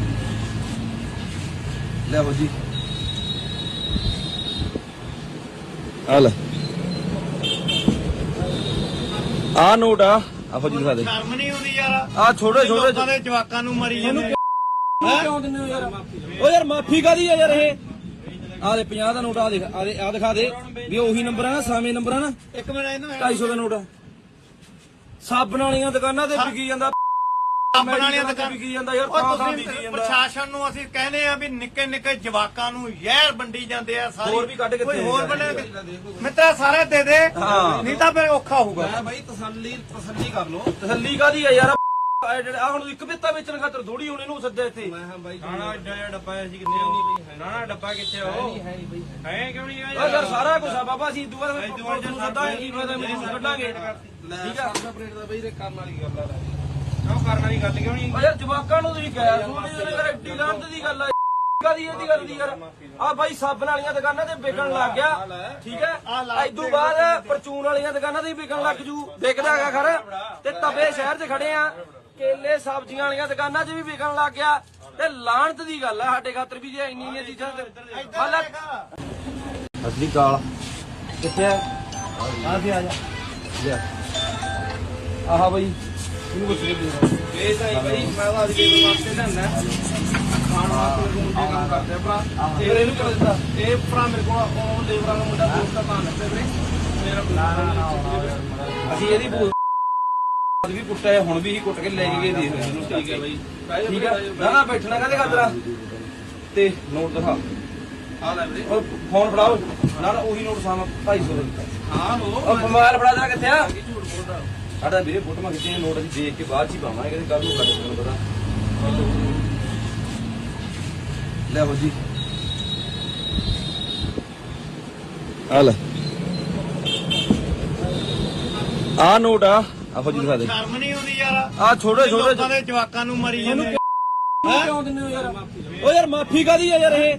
ਲੈ ਹੋ ਜੀ। ਆ ਲੈ। ਆ ਨੋਟ ਆ। ਆਹੋ ਜੀ ਦਿਖਾ ਦੇ। ਸ਼ਰਮ ਨਹੀਂ ਆਉਂਦੀ ਯਾਰ। ਆ ਛੋਟੇ ਛੋਟੇ ਲੋਕਾਂ ਦੇ ਜਵਾਕਾਂ ਨੂੰ ਮਰੀ ਜਾਂਦੇ ਕਿਉਂ ਕਿਉਂ ਦਿੰਦੇ ਹੋ ਯਾਰ? ਓ ਯਾਰ ਮਾਫੀ ਕਾਦੀ ਆ ਯਾਰ ਇਹ? ਆ ਦੇ 50 ਦਾ ਨੋਟ ਆ ਦੇਖ ਆ ਦੇ ਆ ਦਿਖਾ ਦੇ। ਵੀ ਉਹੀ ਨੰਬਰ ਆ ਸਾਵੇਂ ਨੰਬਰ ਆ ਨਾ। ਇੱਕ ਮਿੰਟ ਇਹਨੂੰ 250 ਦਾ ਨੋਟ ਆ। ਸਾਬਣ ਵਾਲੀਆਂ ਦੁਕਾਨਾਂ ਤੇ ਵਿਕੀ ਜਾਂਦਾ ਸਾਬਣ ਵਾਲੀਆਂ ਤੇ ਦੁਕਾਨ ਵਿਕੀ ਜਾਂਦਾ ਯਾਰ ਥਾਂ ਤੁਸੀਂ ਵਿਕੀ ਜਾਂਦਾ। ਪ੍ਰਸ਼ਾਸਨ ਨੂੰ ਅਸੀਂ ਕਹਿੰਦੇ ਆ ਵੀ ਨਿੱਕੇ ਨਿੱਕੇ ਜਵਾਕਾਂ ਨੂੰ ਜ਼ਹਿਰ ਵੰਡੀ ਜਾਂਦੇ ਆ ਸਾਰੀ। ਹੋਰ ਵੀ ਕੱਢ ਕੇ ਕੋਈ ਦੇ ਹੋਰ ਜਾਂਦੇ ਵੰਡੇ ਮਿੱਤਰਾ ਸਾਰੇ ਦੇ ਦੇ। ਹਾਂ। ਨਹੀਂ ਤਾਂ ਫਿਰ ਔਖਾ ਹੋਊਗਾ। ਮੈਂ ਬਾਈ ਤਸੱਲੀ ਤਸੱਲੀ ਕਰ ਲੋ ਤਸੱਲੀ ਕਾਦੀ ਆ ਯਾਰ? ਆ ਹੁਣ ਇੱਕ ਬਿੱਤਾ ਵੇਚਣ ਖਾਤਰ ਥੋੜੀ ਹੁਣ ਇਹਨੂੰ ਸੱਦਿਆ ਇੱਥੇ। ਮੈਂ ਹਾਂ ਬਾਈ ਨਾ ਨਾ ਏਡਾ ਜਿਹਾ ਡੱਬਾ ਹੈ ਅਸੀਂ ਕਿੱਥੇ ਉਹ ਨਾ ਨਾ ਡੱਬਾ ਕਿੱਥੇ ਉਹ? ਹੈ ਨਹੀਂ ਬਈ ਹੈ ਕਿਉਂ ਨਹੀਂ ਓ ਯਾਰ ਸਾਰਾ ਕੁਝ ਆ ਬਾਬਾ ਅਸੀਂ ਦੁਆ ਨੂੰ ਸੱਦਾਂਗੇ ਕੀ ਫਾਇਦਾ ਮੈਨੂੰ ਕੱਢਾਂਗੇ। ਠੀਕ ਆ? ਆਪਰੇਟ ਦਾ ਬਈ ਰੇ ਕਰਨ ਵਾਲੀ ਗੱਲ ਆ। ਕਰਨ ਵਾਲੀ ਗੱਲ ਕਿਉਂ ਨਹੀਂ? ਓ ਯਾਰ ਜਵਾਕਾਂ ਨੂੰ ਤੁਸੀਂ ਕਹਿਆ ਸੁਣੀ ਉਹਨੇ ਯਾਰ ਐਡੀ ਲਾਂਤ ਦੀ ਗੱਲ ਆ। ਕਾਦੀ ਇਹਦੀ ਗੱਲ ਦੀ ਯਾਰ? ਆ ਬਾਈ ਸਾਬਣ ਵਾਲੀਆਂ ਦੁਕਾਨਾਂ ਤੇ ਵਿਕਣ ਲੱਗ ਗਿਆ ਠੀਕ ਹੈ? ਐਦੋਂ ਬਾਅਦ ਪਰਚੂਨ ਵਾਲੀਆਂ ਦੁਕਾਨਾਂ ਤੇ ਵਿਕਣ ਲੱਗ ਜੂ। ਵਿਕਦਾ ਹੈਗਾ ਖਰ। ਤੇ ਤਵੇ ਸ਼ਹਿਰ 'ਚ ਖੜੇ ਆ। ਕੇਲੇ ਸਬਜ਼ੀਆਂ ਵਾਲੀਆਂ ਦੁਕਾਨਾਂ 'ਚ ਵੀ ਵਿਕਣ ਲੱਗ ਗਿਆ। ਤੇ ਲਾਂਤ ਦੀ ਗੱਲ ਆ ਸਾਡੇ ਖਾਤਰ ਵੀ ਜੇ ਇੰਨੀ ਇੰਨੀਆਂ ਚੀਜ਼ਾਂ ਤੇ ਹਾਲਤ ਅਸਲੀ ਕਾਲ। ਕਿੱਥੇ ਆ? ਆ ਵੀ ਆ ਜਾ। ਆਹਾ ਬਾਈ। ਇਹ ਤਾਂ ਹੀ ਬਈ ਮੈਂ ਤਾਂ ਅੱਜ ਦੇ ਵਾਸਤੇ ਲੈਣਾ ਖਾਣ ਵਾਸਤੇ ਰੂਮ ਦੇ ਕੰਮ ਕਰਦੇ ਆ ਭਰਾ ਫਿਰ ਇਹਨੂੰ ਕਰ ਦਿੱਤਾ। ਇਹ ਭਰਾ ਮੇਰੇ ਕੋਲ ਉਹ ਲੇਬਰਾਂ ਦਾ ਮੁੰਡਾ ਦੋਸਤ ਦਾ ਤਾਂ ਲੱਗੇ ਵੀਰੇ ਮੇਰਾ ਨਾ ਨਾ ਨਾ ਅਸੀਂ ਇਹਦੀ ਬੋਲ ਅੱਜ ਵੀ ਕੁੱਟਿਆ ਹੁਣ ਵੀ ਹੀ ਕੁੱਟ ਕੇ ਲੈ ਕੇ ਗਏ ਦੇ ਇਹਨੂੰ ਠੀਕ ਹੈ ਬਈ ਠੀਕ ਹੈ ਨਾ ਨਾ ਬੈਠਣਾ ਕਾਹਦੇ ਖਾਤਰ ਤੇ ਨੋਟ ਦਿਖਾ ਆ ਲੈ ਵੀਰੇ ਉਹ ਫੋਨ ਫੜਾਓ ਨਾ ਨਾ ਉਹੀ ਨੋਟ ਸਾਮ 250 ਦਾ ਦਿੱਤਾ ਹਾਂ ਉਹ ਮੋਬਾਈਲ ਫੜਾ ਦੇਣਾ ਕਿੱਥੇ ਆ? ਝੂਠ ਬੋਲਦਾ ਸਾਡਾ ਵੀਰੇ ਫੋਟੋਆਂ ਖਿੱਚੀਆਂ ਨੋਟ ਅਸੀਂ ਦੇਖ ਕੇ ਬਾਅਦ ਚ ਹੀ ਪਾਵਾਂਗੇ ਕਿਤੇ ਕੱਲ ਨੂੰ ਕੱਢ ਤੁਹਾਨੂੰ ਪਤਾ। ਲੈ ਹੋ ਜੀ। ਆ ਲੈ। ਆ ਨੋਟ ਆ। ਆਹੋ ਜੀ ਦਿਖਾ ਦੇ। ਸ਼ਰਮ ਨਹੀਂ ਆਉਂਦੀ ਯਾਰ। ਆ ਛੋਟੇ ਛੋਟੇ ਲੋਕਾਂ ਦੇ ਜਵਾਕਾਂ ਨੂੰ ਮਰੀ ਜਾਂਦੇ ਕਿਉਂ ਦਿੰਦੇ ਹੋ ਯਾਰ? ਓ ਯਾਰ ਮਾਫੀ ਕਾਦੀ ਆ ਯਾਰ ਇਹ?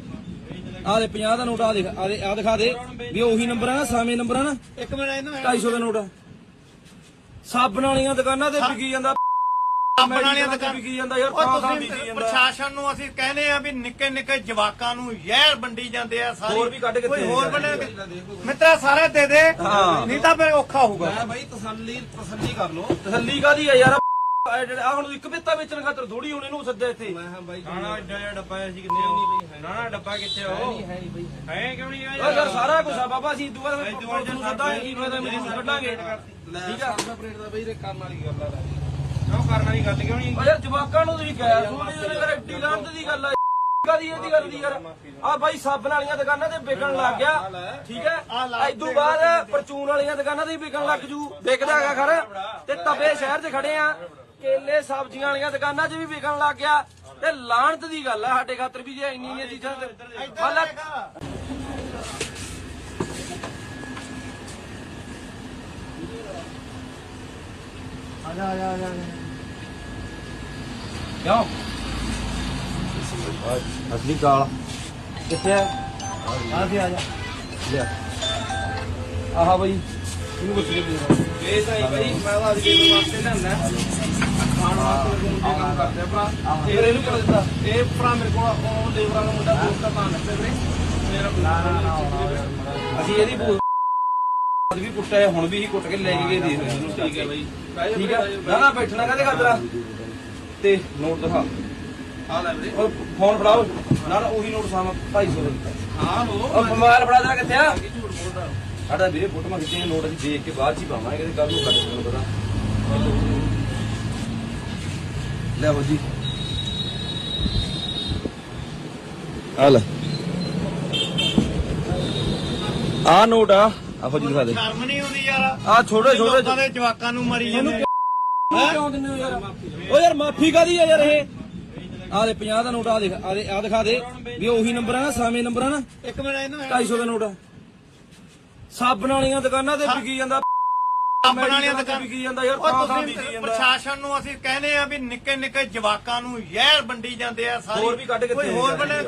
ਆ ਦੇ 50 ਦਾ ਨੋਟ ਆ ਦੇਖ ਆ ਦੇ ਆ ਦਿਖਾ ਦੇ ਵੀ ਉਹੀ ਨੰਬਰ ਆ ਨਾ ਸਾਵੇਂ ਨੰਬਰ ਆ ਨਾ। ਇੱਕ ਮਿੰਟ ਇਹਨੂੰ 250 ਦਾ ਨੋਟ ਆ। ਸਾਬਣ ਵਾਲੀਆਂ ਦੁਕਾਨਾਂ ਤੇ ਵਿਕੀ ਜਾਂਦਾ। ਸਾਬਣ ਵਾਲੀਆਂ ਤੇ ਦੁਕਾਨ ਵਿਕੀ ਜਾਂਦਾ ਯਾਰ ਉਹ ਥਾਂ ਥਾਂ ਤੁਸੀਂ ਵਿਕੀ ਜਾਂਦਾ। ਪ੍ਰਸ਼ਾਸਨ ਨੂੰ ਅਸੀਂ ਕਹਿੰਦੇ ਆ ਵੀ ਨਿੱਕੇ ਨਿੱਕੇ ਜਵਾਕਾਂ ਨੂੰ ਜ਼ਹਿਰ ਵੰਡੀ ਜਾਂਦੇ ਆ ਸਾਰੀ। ਹੋਰ ਵੀ ਕੱਢ ਕੇ ਕੋਈ ਦੇ ਹੋਰ ਜਾਂਦੇ ਵੰਡੇ ਮਿੱਤਰਾ ਸਾਰੇ ਦੇ ਦੇ। ਨਹੀਂ ਤਾਂ ਫਿਰ ਔਖਾ ਹੋਊਗਾ। ਮੈਂ ਬਾਈ ਤਸੱਲੀ ਤਸੱਲੀ ਕਰ ਲੋ ਤਸੱਲੀ ਕਾਦੀ ਆ ਯਾਰ? ਆ ਹੁਣ ਇੱਕ ਬਿੱਤਾ ਵੇਚਣ ਖਾਤਰ ਥੋੜੀ ਹੁਣ ਇਹਨੂੰ ਸੱਦਿਆ ਇੱਥੇ। ਮੈਂ ਹਾਂ ਬਾਈ ਨਾ ਨਾ ਏਡਾ ਜਿਹਾ ਡੱਬਾ ਹੈ ਕਿੱਥੇ ਉਹ? ਨਾ ਨਾ ਡੱਬਾ ਕਿੱਥੇ ਉਹ? ਹੈ ਨਹੀਂ ਬਈ ਹੈ ਕਿਉਂ ਨਹੀਂ ਓ ਯਾਰ ਸਾਰਾ ਕੁਝ ਆ ਬਾਬਾ ਅਸੀਂ ਦੁਆ ਨੂੰ ਸੱਦਾਂਗੇ ਕੀ ਫਾਇਦਾ ਮੈਨੂੰ ਕੱਢਾਂਗੇ। ਠੀਕ ਆ? ਆਪਰੇਟ ਦਾ ਬਈ ਰੇ ਕਰਨ ਵਾਲੀ ਗੱਲ ਆ ਕਿਉਂ ਕਰਨ ਵਾਲੀ ਗੱਲ ਕਿਉਂ ਨਹੀਂ? ਓ ਯਾਰ ਜਵਾਕਾਂ ਨੂੰ ਤੁਸੀਂ ਕਹਿਆ ਸੁਣੀ ਉਹਨੇ ਯਾਰ ਐਡੀ ਲਾਂਤ ਦੀ ਗੱਲ ਆ। ਕਾਦੀ ਇਹਦੀ ਗੱਲ ਦੀ ਯਾਰ? ਆ ਬਾਈ ਸਾਬਣ ਵਾਲੀਆਂ ਦੁਕਾਨਾਂ ਤੇ ਵਿਕਣ ਲੱਗ ਗਿਆ। ਠੀਕ ਹੈ? ਐਦੋਂ ਬਾਅਦ ਪਰਚੂਨ ਵਾਲੀਆਂ ਦੁਕਾਨਾਂ ਤੇ ਵਿਕਣ ਲੱਗ ਜੂ। ਵਿਕਦਾ ਹੈਗਾ ਖਰ। ਤੇ ਤਵੇ ਸ਼ਹਿਰ 'ਚ ਖੜੇ ਆ। ਕੇਲੇ ਸਬਜ਼ੀਆਂ ਵਾਲੀਆਂ ਦੁਕਾਨਾਂ 'ਚ ਵੀ ਵਿਕਣ ਲੱਗ ਗਿਆ। ਤੇ ਲਾਂਤ ਦੀ ਗੱਲ ਆ ਸਾਡੇ ਖਾਤਰ ਵੀ ਜੇ ਇੰਨੀ ਇੰਨੀਆਂ ਚੀਜ਼ਾਂ ਤੇ ਹਾਲਤ ਆ ਜਾ ਆ ਜਾ ਆ ਜਾ। ਕਿਉਂ? ਅਸਲੀ ਕਾਲ। ਕਿੱਥੇ ਆ? ਆ ਸੀ ਆ ਜਾ। ਲਿਆ ਆਹਾ ਬਈ। ਇਹਨੂੰ ਪੁੱਛ ਕੇ ਦੇ ਇਹ ਤਾਂ ਹੀ ਬਈ ਮੈਂ ਤਾਂ ਅੱਜ ਦੇ ਵਾਸਤੇ ਲੈਣਾ ਖਾਣ ਵਾਸਤੇ ਲਗਾਉਣ ਦੇ ਕੰਮ ਕਰਦੇ ਆ ਭਰਾ ਫਿਰ ਇਹਨੂੰ ਕਰ ਦਿੱਤਾ ਇਹ ਭਰਾ ਮੇਰੇ ਕੋਲ ਉਹ ਲੇਬਰਾਂ ਦਾ ਮੁੰਡਾ ਦੋਸਤ ਆ ਤਾਂ ਲੱਗੇ ਵੀਰੇ ਮੇਰਾ ਨਾ ਅਸੀਂ ਇਹਦੀ ਬੋਲ ਵੀ ਕੁੱਟਿਆ ਹੁਣ ਵੀ ਹੀ ਕੁੱਟ ਕੇ ਲੈ ਕੇ ਗਏ ਦੇ ਇਹਨੂੰ ਠੀਕ ਹੈ ਬਈ ਠੀਕ ਹੈ ਨਾ ਨਾ ਬੈਠਣਾ ਕਾਹਦੇ ਖਾਤਰ ਤੇ ਨੋਟ ਦਿਖਾ ਆ ਲੈ ਵੀਰੇ ਉਹ ਫੋਨ ਫੜਾਓ ਨਾ ਨਾ ਉਹੀ ਨੋਟ ਸਾਮ 250 ਦਾ ਦਿੱਤਾ ਹਾਂ ਲੋ ਉਹ ਮੋਬਾਈਲ ਫੜਾ ਦੇਣਾ ਕਿੱਥੇ ਆ ਝੂਠ ਬੋਲਦਾ ਸਾਡਾ ਵੀਰੇ ਫੋਟੋਆਂ ਖਿੱਚੀਆਂ, ਨੋਟ ਅਸੀਂ ਦੇਖ ਕੇ ਬਾਅਦ ਚ ਹੀ ਪਾਵਾਂਗੇ ਕਿਤੇ ਕੱਲ ਨੂੰ ਕੱਢ ਤੁਹਾਨੂੰ ਪਤਾ ਲੈ ਹੋ ਜੀ। ਆ ਲੈ। ਆ ਨੋਟ ਆ। ਆਹੋ ਜੀ ਦਿਖਾ ਦੇ। ਸ਼ਰਮ ਨਹੀਂ ਆਉਂਦੀ ਯਾਰ। ਆ ਛੋਟੇ ਲੋਕਾਂ ਛੋਟੇ ਦੇ ਜਵਾਕਾਂ ਨੂੰ ਮਰੀ ਜਾਂਦੇ ਕਿਉਂ ਦਿੰਦੇ ਹੋ ਯਾਰ? ਓ ਯਾਰ ਮਾਫੀ ਕਾਦੀ ਆ ਯਾਰ ਇਹ? ਆ ਦੇ 50 ਦਾ ਨੋਟ ਆ ਦੇਖ ਆ ਦੇ ਆ ਦਿਖਾ ਦੇ। ਵੀ ਉਹੀ ਨੰਬਰ ਆ ਨਾ ਸਾਵੇਂ ਨੰਬਰ ਆ ਨਾ। ਇੱਕ ਮਿੰਟ ਇਹਨੂੰ 250 ਦਾ ਨੋਟ ਆ। ਸਾਬਣ ਵਾਲੀਆਂ ਦੁਕਾਨਾਂ ਤੇ ਵਿਕੀ ਜਾਂਦਾ। ਸਾਬਣ ਵਾਲੀਆਂ ਤੇ ਦੁਕਾਨਾਂ ਵਿਕੀ ਜਾਂਦਾ ਯਾਰ ਤੁਸੀਂ ਵਿਕੀ ਜਾਂਦਾ ਪ੍ਰਸ਼ਾਸਨ ਨੂੰ ਅਸੀਂ ਕਹਿੰਦੇ ਆ ਵੀ ਨਿੱਕੇ ਨਿੱਕੇ ਜਵਾਕਾਂ ਨੂੰ ਜ਼ਹਿਰ ਵੰਡੀ ਜਾਂਦੇ ਆ ਸਾਰੀ। ਹੋਰ ਵੀ ਕੱਢ ਕੇ ਕੋਈ ਦੇ ਹੋਰ ਦੇ। ਬਣੇ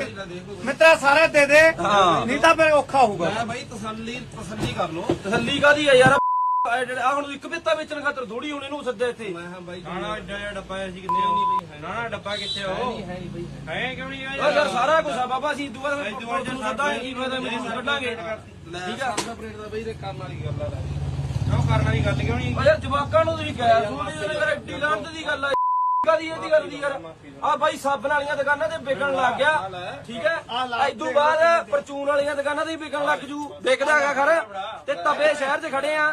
ਮਿੱਤਰਾ ਸਾਰੇ ਦੇ ਦੇ। ਹਾਂ। ਨਹੀਂ ਤਾਂ ਫਿਰ ਔਖਾ ਹੋਊਗਾ। ਮੈਂ ਬਾਈ ਤਸੱਲੀ ਤਸੱਲੀ ਕਰ ਲੋ ਤਸੱਲੀ ਕਾਦੀ ਆ ਯਾਰ? ਆ ਹੁਣ ਇੱਕ ਬਿੱਤਾ ਵੇਚਣ ਖਾਤਰ ਥੋੜੀ ਹੁਣ ਇਹਨੂੰ ਸੱਦਿਆ ਇੱਥੇ। ਮੈਂ ਹਾਂ ਬਾਈ ਨਾ ਨਾ ਏਡਾ ਜਿਹਾ ਡੱਬਾ ਸੀ ਕਿੱਥੇ ਉਹ ਨਾ ਨਾ ਡੱਬਾ ਕਿੱਥੇ ਉਹ? ਹੈ ਨਹੀਂ ਬਾਈ ਹੈ ਕਿਉਂ ਨਹੀਂ ਓ ਯਾਰ ਸਾਰਾ ਕੁਝ ਆ ਬਾਬਾ ਸੀ ਦੁਆ ਇਹ ਤੋਂ ਬਾਅਦ ਨੂੰ ਸੱਦਾਂਗੇ ਕੀ ਫਾਇਦਾ ਮੈਨੂੰ ਕੱਢਾਂਗੇ। ਲੈ ਠੀਕ ਆ। ਪਲੇਟ ਦਾ ਬਾਈ ਰੇ ਕਰਨ ਵਾਲੀ ਗੱਲ ਆ। ਲੈ ਕਿਉਂ ਕਰਨ ਵਾਲੀ ਗੱਲ ਕਿਉਂ ਨਹੀਂ? ਓ ਯਾਰ ਜਵਾਕਾਂ ਨੂੰ ਤੁਸੀਂ ਸੁਣੀ ਉਹਨੇ ਯਾਰ ਐਡੀ ਲਾਂਤ ਦੀ ਗੱਲ ਆ। ਕਾਦੀ ਇਹਦੀ ਗੱਲ ਦੀ ਯਾਰ ਆ ਬਾਈ ਸਾਬਣ ਵਾਲੀਆਂ ਦੁਕਾਨਾਂ ਤੇ ਵਿਕਣ ਲੱਗ ਗਿਆ। ਠੀਕ ਹੈ? ਐਦੋਂ ਬਾਅਦ ਪਰਚੂਨ ਵਾਲੀਆਂ ਦੁਕਾਨਾਂ ਤੇ ਵੀ ਵਿਕਣ ਲੱਗ ਜੂ। ਵਿਕਦਾ ਹੈਗਾ ਖਰ। ਤੇ ਤਵੇ ਸ਼ਹਿਰ 'ਚ ਖੜੇ ਆ।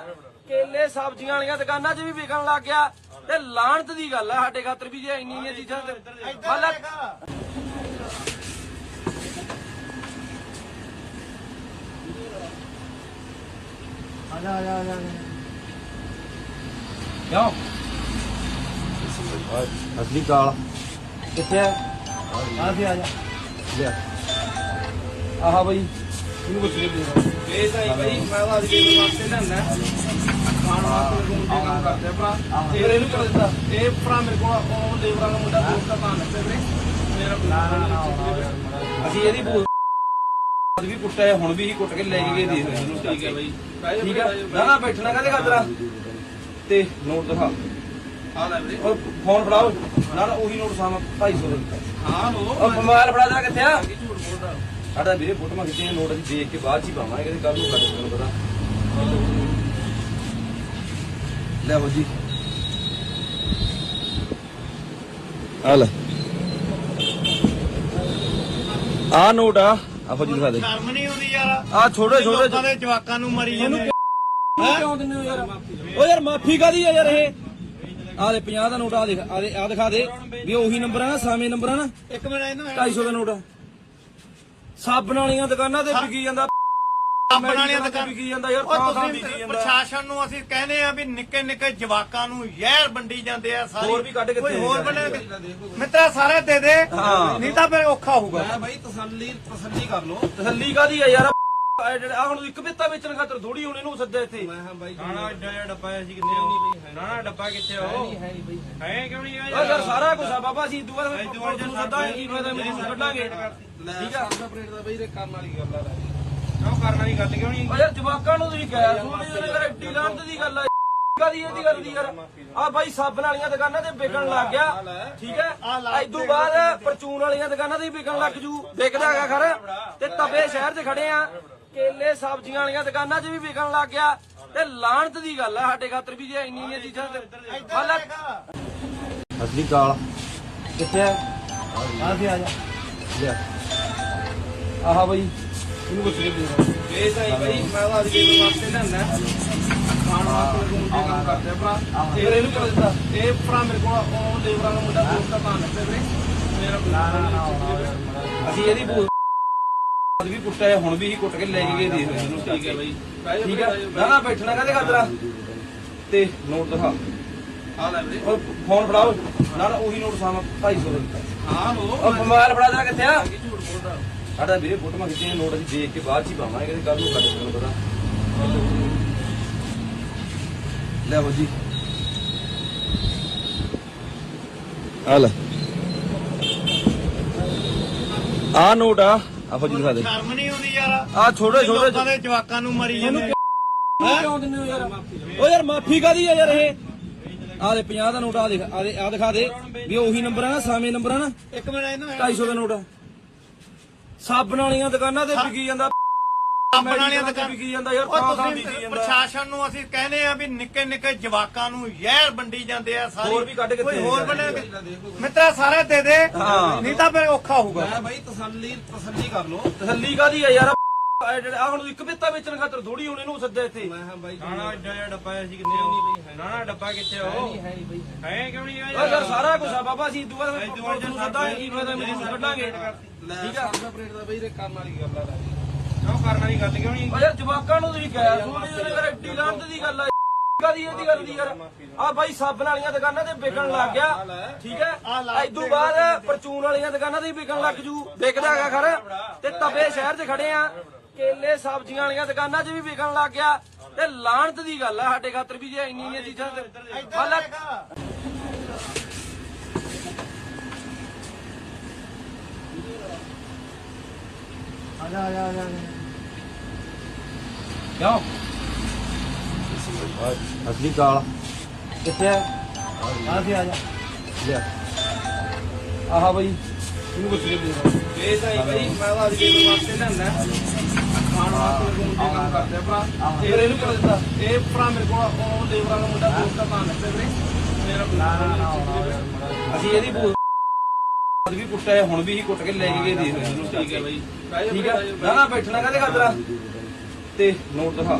ਕੇਲੇ ਸਬਜ਼ੀਆਂ ਵਾਲੀਆਂ ਦੁਕਾਨਾਂ 'ਚ ਵੀ ਵਿਕਣ ਲੱਗ ਗਿਆ। ਤੇ ਲਾਂਤ ਦੀ ਗੱਲ ਆ ਸਾਡੇ ਖਾਤਰ ਵੀ ਜੇ ਇੰਨੀ ਇੰਨੀਆਂ ਚੀਜ਼ਾਂ ਤੇ। ਆ ਜਾ ਆ ਜਾ ਆ ਜਾ। ਕਿਉਂ? ਅਸਲੀ ਕਾਲ। ਕਿੱਥੇ ਆ? ਆ ਸੀ ਆ ਜਾ। ਲਿਆ। ਆਹਾ ਬਈ ਇਹਨੂੰ ਪੁੱਛ ਕੇ ਦੇ ਇਹ ਤਾਂ ਹੀ ਬਈ ਮੈਂ ਤਾਂ ਅੱਜ ਦੇ ਵਾਸਤੇ ਲੈਣਾ ਖਾਣ ਵਾਸਤੇ ਲਗਾਉਣ ਦੇ ਕੰਮ ਕਰਦੇ ਭਰਾ। ਫਿਰ ਇਹਨੂੰ ਕਰ ਦਿੱਤਾ? ਇਹ ਭਰਾ ਮੇਰੇ ਕੋਲ ਉਹ ਲੇਬਰਾਂ ਦਾ ਮੁੰਡਾ ਦੋਸਤ ਆ ਤਾਂ ਲੱਗੇ ਵੀਰੇ। ਮੇਰਾ ਨਾ ਨਾ ਨਾ। ਅਸੀਂ ਇਹਦੀ ਬੋਲ ਵੀ ਕੁੱਟਿਆ ਹੁਣ ਵੀ ਹੀ ਕੁੱਟ ਕੇ ਲੈ ਕੇ ਗਏ ਦੇ ਇਹਨੂੰ ਠੀਕ ਹੈ ਬਾਈ। ਠੀਕ ਹੈ? ਨਾ ਨਾ ਬੈਠਣਾ ਕਾਹਦੇ ਖਾਤਰ ਤੇ ਨੋਟ ਦਿਖਾ। ਆ ਲੈ ਵੀਰੇ। ਉਹ ਫੋਨ ਫੜਾਓ। ਨਾ ਨਾ ਉਹੀ ਨੋਟ ਸਾਮ 250 ਦਾ ਦਿੱਤਾ। ਹਾਂ ਲੋ ਉਹ ਮੋਬਾਈਲ ਫੜਾ ਦੇਣਾ ਕਿੱਥੇ ਆ? ਕੀ ਝੂਠ ਬੋਲਦਾ। ਸਾਡਾ ਵੀਰੇ ਫੋਟੋਆਂ ਖਿੱਚੀਆਂ ਨੋਟ ਅਸੀਂ ਦੇਖ ਕੇ ਬਾਅਦ ਚ ਪਾਵਾਂਗੇ ਕਿਤੇ ਕੱਲ ਨੂੰ ਕੱਢ ਤੁਹਾਨੂੰ ਪਤਾ। ਲੈ ਹੋ ਜੀ। ਆ ਲੈ। ਆ ਨੋਟ ਆ। ਆਹੋ ਜੀ ਦਿਖਾ ਦੇ। ਸ਼ਰਮ ਨਹੀਂ ਆਉਂਦੀ ਯਾਰ। ਆ ਛੋਟੇ ਛੋਟੇ ਦੇ ਜਵਾਕਾਂ ਨੂੰ ਮਰੀ ਜਾਂਦੇ ਕਿਉਂ ਦਿੰਦੇ ਹੋ ਯਾਰ? ਓ ਯਾਰ ਮਾਫੀ ਕਾਦੀ ਆ ਯਾਰ ਇਹ? ਆ ਦੇ 50 ਦਾ ਨੋਟ ਆ ਦੇਖ ਆ ਦੇ ਆ ਦਿਖਾ ਦੇ। ਵੀ ਉਹੀ ਨੰਬਰ ਆ ਨਾ ਸਾਵੇਂ ਨੰਬਰ ਆ ਨਾ। ਇੱਕ ਮਿੰਟ ਇਹਨੂੰ 250 ਦਾ ਨੋਟ ਆ। ਸਾਬਣ ਵਾਲੀਆਂ ਦੁਕਾਨਾਂ ਤੇ ਵਿਕੀ ਜਾਂਦਾ। ਸਾਬਣ ਵਾਲੀਆਂ ਤੇ ਦੁਕਾਨਾਂ ਵਿਕੀ ਜਾਂਦਾ ਯਾਰ ਉਹ ਥਾਂ ਥਾਂ ਤੁਸੀਂ ਵਿਕੀ ਜਾਂਦਾ। ਪ੍ਰਸ਼ਾਸਨ ਨੂੰ ਅਸੀਂ ਕਹਿੰਦੇ ਆ ਵੀ ਨਿੱਕੇ ਨਿੱਕੇ ਜਵਾਕਾਂ ਨੂੰ ਜ਼ਹਿਰ ਵੰਡੀ ਜਾਂਦੇ ਆ ਸਾਰੀ। ਹੋਰ ਵੀ ਕੱਢ ਕੇ ਕੋਈ ਦੇ ਹੋਰ ਦੇ। ਬਣੇ ਮਿੱਤਰਾ ਸਾਰੇ ਦੇ ਦੇ। ਹਾਂ। ਨਹੀਂ ਤਾਂ ਫਿਰ ਔਖਾ ਹੋਊਗਾ। ਮੈਂ ਬਾਈ ਤਸੱਲੀ ਤਸੱਲੀ ਕਰ ਲੋ ਤਸੱਲੀ ਕਾਦੀ ਆ ਯਾਰ? ਆ ਹੁਣ ਇੱਕ ਬਿੱਤਾ ਵੇਚਣ ਖਾਤਰ ਥੋੜੀ ਹੁਣ ਇਹਨੂੰ ਸੱਦਿਆ ਇੱਥੇ। ਮੈਂ ਹਾਂ ਬਾਈ ਨਾ ਨਾ ਏਡਾ ਜਿਹਾ ਡੱਬਾ ਸੀ ਕਿੱਥੇ? ਉਹ ਨਾ ਨਾ ਡੱਬਾ ਕਿੱਥੇ ਉਹ? ਹੈ ਨਹੀਂ ਬਾਈ ਹੈ ਕਿਉਂ ਨਹੀਂ ਯਾਰ ਸਾਰਾ ਕੁਝ ਆ ਬਾਬਾ ਸੀ ਦੁਆ ਨੂੰ ਸੱਦਾਂਗੇ ਕੀ ਫਾਇਦਾ ਮੈਨੂੰ ਕੱਢਾਂਗੇ। ਲੈ ਠੀਕ ਆ। ਸਰਦਾ ਪਲੇਟ ਦਾ ਬਾਈ ਰੇ ਕਰਨ ਵਾਲੀ ਗੱਲ ਆ ਲੈ। ਕਿਉਂ ਕਰਨ ਵਾਲੀ ਗੱਲ ਕਿਉਂ ਨਹੀਂ? ਓ ਯਾਰ ਜਵਾਕਾਂ ਨੂੰ ਤੁਸੀਂ ਕਹਿ ਸੁਣੀ ਉਹਨੇ ਯਾਰ ਐਡੀ ਲਾਂਤ ਦੀ ਗੱਲ ਆ। ਕਾਦੀ ਇਹਦੀ ਗੱਲ ਦੀ ਯਾਰ? ਆ ਬਾਈ ਸਾਬਣ ਵਾਲੀਆਂ ਦੁਕਾਨਾਂ ਤੇ ਵਿਕਣ ਲੱਗ ਗਿਆ ਠੀਕ ਹੈ? ਐਦੋਂ ਬਾਅਦ ਪਰਚੂਨ ਵਾਲੀਆਂ ਦੁਕਾਨਾਂ ਤੇ ਵੀ ਵਿਕਣ ਲੱਗ ਜੂ। ਵਿਕਦਾ ਹੈਗਾ ਖਰ। ਤੇ ਤਵੇ ਸ਼ਹਿਰ 'ਚ ਖੜੇ ਆ। ਕੇਲੇ ਸਬਜ਼ੀਆਂ ਵਾਲੀਆਂ ਦੁਕਾਨਾਂ 'ਚ ਵੀ ਵਿਕਣ ਲੱਗ ਗਿਆ। ਤੇ ਲਾਂਤ ਦੀ ਗੱਲ ਆ ਸਾਡੇ ਖਾਤਰ ਵੀ ਜੇ ਇੰਨੀ ਇੰਨੀਆਂ ਚੀਜ਼ਾਂ ਤੇ। ਹਾਲਾਂਕਿ ਅਸਲੀ ਕਾਲ ਕਿੱਥੇ ਆ? ਆ ਜਾ। ਆਹਾ ਬਈ। ਇਹਨੂੰ ਪੁੱਛ ਕੇ ਦੇ ਇਹ ਤਾਂ ਹੀ ਬਈ ਮੈਂ ਤਾਂ ਅੱਜ ਦੇ ਵਾਸਤੇ ਲੈਣਾ ਖਾਣ ਵਾਸਤੇ ਲਗਾਉਣ ਦੇ ਕੰਮ ਕਰਦੇ ਆ ਭਰਾ। ਫਿਰ ਇਹਨੂੰ ਕਰ ਦਿੱਤਾ? ਇਹ ਭਰਾ ਮੇਰੇ ਕੋਲ ਉਹ ਲੇਬਰਾਂ ਦਾ ਮੁੰਡਾ ਦੋਸਤ ਆ ਤਾਂ ਲੱਗੇ ਵੀਰੇ ਮੇਰਾ ਨਾ ਨਾ ਨਾ ਅਸੀਂ ਇਹਦੀ ਬੋਲ ਵੀ ਕੁੱਟਿਆ ਹੁਣ ਵੀ ਹੀ ਕੁੱਟ ਕੇ ਲੈ ਕੇ ਗਏ ਦੇ ਇਹਨੂੰ ਠੀਕ ਹੈ ਬਾਈ। ਠੀਕ ਹੈ? ਨਾ ਨਾ ਬੈਠਣਾ ਕਾਹਦੇ ਖਾਤਰ ਤੇ ਨੋਟ ਦਿਖਾ। ਆ ਲੈ ਵੀਰੇ। ਉਹ ਫੋਨ ਫੜਾਓ। ਨਾ ਨਾ ਉਹੀ ਨੋਟ ਸਾਮ 250 ਦਾ ਦਿੱਤਾ। ਹਾਂ ਲੋ ਉਹ ਮੋਬਾਈਲ ਫੜਾ ਦੇਣਾ ਕਿੱਥੇ ਆ? ਕੀ ਝੂਠ ਬੋਲਦਾ। ਸਾਡਾ ਵੀਰੇ ਫੋਟੋਆਂ ਖਿੱਚੀਆਂ ਨੋਟ ਅਸੀਂ ਦੇਖ ਕੇ ਬਾਅਦ ਚ ਹੀ ਪਾਵਾਂਗੇ ਕਿਤੇ ਕੱਲ ਨੂੰ ਕੱਢ ਤੁਹਾਨੂੰ ਪਤਾ ਲੈ ਹੋ ਜੀ। ਆ ਲੈ। ਆ ਨੋਟ ਆ। ਆਹੋ ਜੀ ਦਿਖਾ ਦੇ। ਸ਼ਰਮ ਨਹੀਂ ਆਉਂਦੀ ਯਾਰ। ਆ ਛੋਟੇ ਛੋਟੇ। ਲੋਕਾਂ ਦੇ ਜਵਾਕਾਂ ਨੂੰ ਮਰੀ ਜਾਂਦੇ। ਕਿਉਂ ਦਿੰਦੇ ਹੋ ਯਾਰ? ਓ ਯਾਰ ਮਾਫੀ ਕਾਦੀ ਆ ਯਾਰ ਇਹ? ਆ ਦੇ 50 ਦਾ ਨੋਟ ਆ ਦੇਖ ਆ ਦੇ ਆ ਦਿਖਾ ਦੇ ਵੀ ਉਹੀ ਨੰਬਰ ਆ ਨਾ ਸਾਵੇਂ ਨੰਬਰ ਆ ਨਾ। ਇੱਕ ਮਿੰਟ ਇਹਨੂੰ 250 ਦਾ ਨੋਟ ਆ। ਸਾਬਣ ਵਾਲੀਆਂ ਦੁਕਾਨਾਂ ਤੇ ਵਿਕੀ ਜਾਂਦਾ। ਸਾਬਣ ਵਾਲੀਆਂ ਤੇ ਦੁਕਾਨਾਂ। ਵਿਕੀ ਜਾਂਦਾ ਯਾਰ ਥਾਂ ਤੁਸੀਂ ਵਿਕੀ ਜਾਂਦਾ। ਪ੍ਰਸ਼ਾਸਨ ਨੂੰ ਅਸੀਂ ਕਹਿੰਦੇ ਆ ਵੀ ਨਿੱਕੇ ਨਿੱਕੇ ਜਵਾਕਾਂ ਨੂੰ ਜ਼ਹਿਰ ਵੰਡੀ ਜਾਂਦੇ ਆ ਸਾਰੇ। ਹੋਰ ਵੀ ਕੱਢ ਕੇ ਕੋਈ ਹੋਰ। ਬਣੇ ਮਿੱਤਰਾ ਸਾਰੇ ਦੇ ਦੇ। ਨਹੀਂ ਤਾਂ ਫਿਰ ਔਖਾ ਹੋਊਗਾ। ਮੈਂ ਬਾਈ ਤਸੱਲੀ ਤਸੱਲੀ ਕਰ ਲੋ ਤਸੱਲੀ ਕਾਦੀ ਆ ਯਾਰ? ਆ ਹੁਣ ਇੱਕ ਬਿੱਤਾ ਵੇਚਣ ਖਾਤਰ ਥੋੜੀ ਹੁਣ ਇਹਨੂੰ ਸੱਦਿਆ ਇੱਥੇ। ਮੈਂ ਹਾਂ ਬਾਈ ਨਾਣਾ ਏਡਾ ਜਿਹਾ ਡੱਬਾ ਸੀ ਕਿੱਥੇ ਉਹ? ਨਾਣਾ ਡੱਬਾ ਕਿੱਥੇ ਉਹ? ਹੈ ਨਹੀਂ ਬਾਈ ਹੈ ਕਿਉਂ ਨਹੀਂ ਓ ਯਾਰ ਸਾਰਾ ਕੁਝ ਆ ਬਾਬਾ ਜੀ ਦੁਆ ਪੁਲਿਸ ਨੂੰ ਸੱਦਾਂਗੇ ਕੀ ਫਾਇਦਾ ਮੈਨੂੰ ਕੱਢਾਂਗੇ। ਠੀਕ ਆ? ਸਰਪ੍ਰੇਟ ਦਾ ਬਾਈ ਰੇ ਕਰਨ ਵਾਲੀ ਗੱਲ ਆ ਕਿਉਂ ਕਰਨ ਵਾਲੀ ਗੱਲ ਕਿਉਂ ਨਹੀਂ? ਓ ਯਾਰ ਜਵਾਕਾਂ ਨੂੰ ਤੁਸੀਂ ਯਾਰ ਐਡੀ ਲਾਂਤ ਦੀ ਗੱਲ ਆ। ਕਾਦੀ ਇਹਦੀ ਗੱਲ ਦੀ ਯਾਰ? ਆ ਬਾਈ ਸਾਬਣ ਵਾਲੀਆਂ ਦੁਕਾਨਾਂ ਤੇ ਵਿਕਣ ਲੱਗ ਗਿਆ। ਠੀਕ ਹੈ? ਐਦੋਂ ਬਾਅਦ ਪਰਚੂਨ ਵਾਲੀਆਂ ਦੁਕਾਨਾਂ ਤੇ ਵਿਕਣ ਲੱਗ ਜੂ। ਵਿਕਦਾ ਹੈਗਾ ਖਰ। ਤੇ ਤਵੇ ਸ਼ਹਿਰ 'ਚ ਖੜੇ ਆ। ਕੇਲੇ ਸਬਜ਼ੀਆਂ ਵਾਲੀਆਂ ਦੁਕਾਨਾਂ 'ਚ ਵੀ ਵਿਕਣ ਲੱਗ ਗਿਆ। ਤੇ ਲਾਂਤ ਦੀ ਗੱਲ ਆ ਸਾਡੇ ਖਾਤਰ ਵੀ ਜੇ ਇੰਨੀ ਇੰਨੀਆਂ ਚੀਜ਼ਾਂ ਤੇ ਹਾਲਾਂਕਿ ਕਿਉਂ? ਅਸਲੀ ਕਾਲ। ਕਿੱਥੇ ਆ? ਜਾ ਆਹਾ ਬਈ ਇਹਨੂੰ ਕੁਛ ਨਹੀਂ ਦੇ ਇਹ ਤਾਂ ਹੀ ਬਈ ਮੈਂ ਤਾਂ ਅੱਜ ਦੇ ਵਾਸਤੇ ਲੈਣਾ ਖਾਣ ਵਾਸਤੇ ਰੂਮ ਦੇ ਕੰਮ ਕਰਦੇ ਆ ਭਰਾ ਫਿਰ ਇਹਨੂੰ ਕਿਉਂ ਦਿੱਤਾ ਇਹ ਭਰਾ ਮੇਰੇ ਕੋਲ ਉਹ ਦੇਵਰਾ ਦਾ ਮੁੰਡਾ ਦੋਸਤ ਦਾ ਤਾਂ ਲੱਗੇ ਵੀਰੇ ਮੇਰਾ ਨਾ ਅਸੀਂ ਇਹਦੀ ਭੂਤ ਵੀ ਕੁੱਟਿਆ ਹੁਣ ਵੀ ਹੀ ਕੁੱਟ ਕੇ ਲੈ ਕੇ ਗਏ ਦੇ ਇਹਨੂੰ ਠੀਕ ਹੈ ਬਈ ਠੀਕ ਹੈ ਨਾ ਨਾ ਬੈਠਣਾ ਕਹਦੇ ਖਾਤਰਾ ਤੇ ਨੋਟ ਦਿਖਾ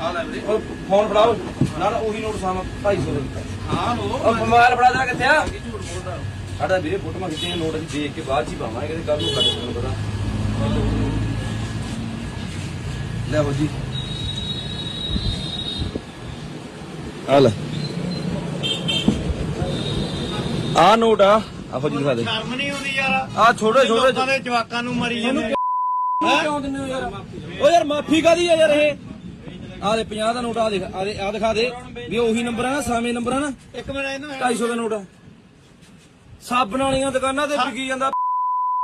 ਆ ਲੈ ਵੀਰੇ ਫੋਨ ਫੜਾਓ ਨਾ ਨਾ ਉਹੀ ਨੋਟ ਸਾਮ 250 ਦਾ ਹਾਂ ਉਹ ਮੋਬਾਈਲ ਫੜਾ ਦੇਣਾ ਕਿੱਥੇ ਆ ਝੂਠ ਬੋਲਦਾ ਸਾਡਾ ਵੀਰੇ ਫੋਟੋਆਂ ਖਿੱਚੀਆਂ ਨੋਟ ਅਸੀਂ ਦੇਖ ਕੇ ਬਾਅਦ ਚ ਹੀ ਪਾਵਾਂਗੇ ਕਿਤੇ ਕੱਲ ਨੂੰ ਕੱਢ ਤੁਹਾਨੂੰ ਪਤਾ ਲੈ ਹੋ ਜੀ। ਆ ਲੈ। ਆ ਨੋਟ ਆ। ਆਹੋ ਜੀ ਦਿਖਾ ਦੇ। ਸ਼ਰਮ ਨਹੀਂ ਆਉਂਦੀ ਯਾਰ। ਆ ਛੋਟੇ ਛੋਟੇ ਲੋਕਾਂ ਦੇ ਜਵਾਕਾਂ ਨੂੰ ਮਰੀ ਜਾਂਦੇ ਆ। ਕਿਉਂ ਦਿੰਦੇ ਹੋ ਯਾਰ? ਓ ਯਾਰ ਮਾਫੀ ਕਾਦੀ ਆ ਯਾਰ ਇਹ? ਆ ਦੇ 50 ਦਾ ਨੋਟ ਆ ਦੇਖ ਆ ਦੇ ਆ ਦਿਖਾ ਦੇ। ਵੀ ਉਹੀ ਨੰਬਰ ਆ ਨਾ ਸਾਵੇਂ ਨੰਬਰ ਆ ਨਾ। ਇੱਕ ਮਿੰਟ ਇਹਨੂੰ 250 ਦਾ ਨੋਟ ਆ। ਸਾਬਣ ਵਾਲੀਆਂ ਦੁਕਾਨਾਂ ਤੇ ਵਿਕੀ ਜਾਂਦਾ।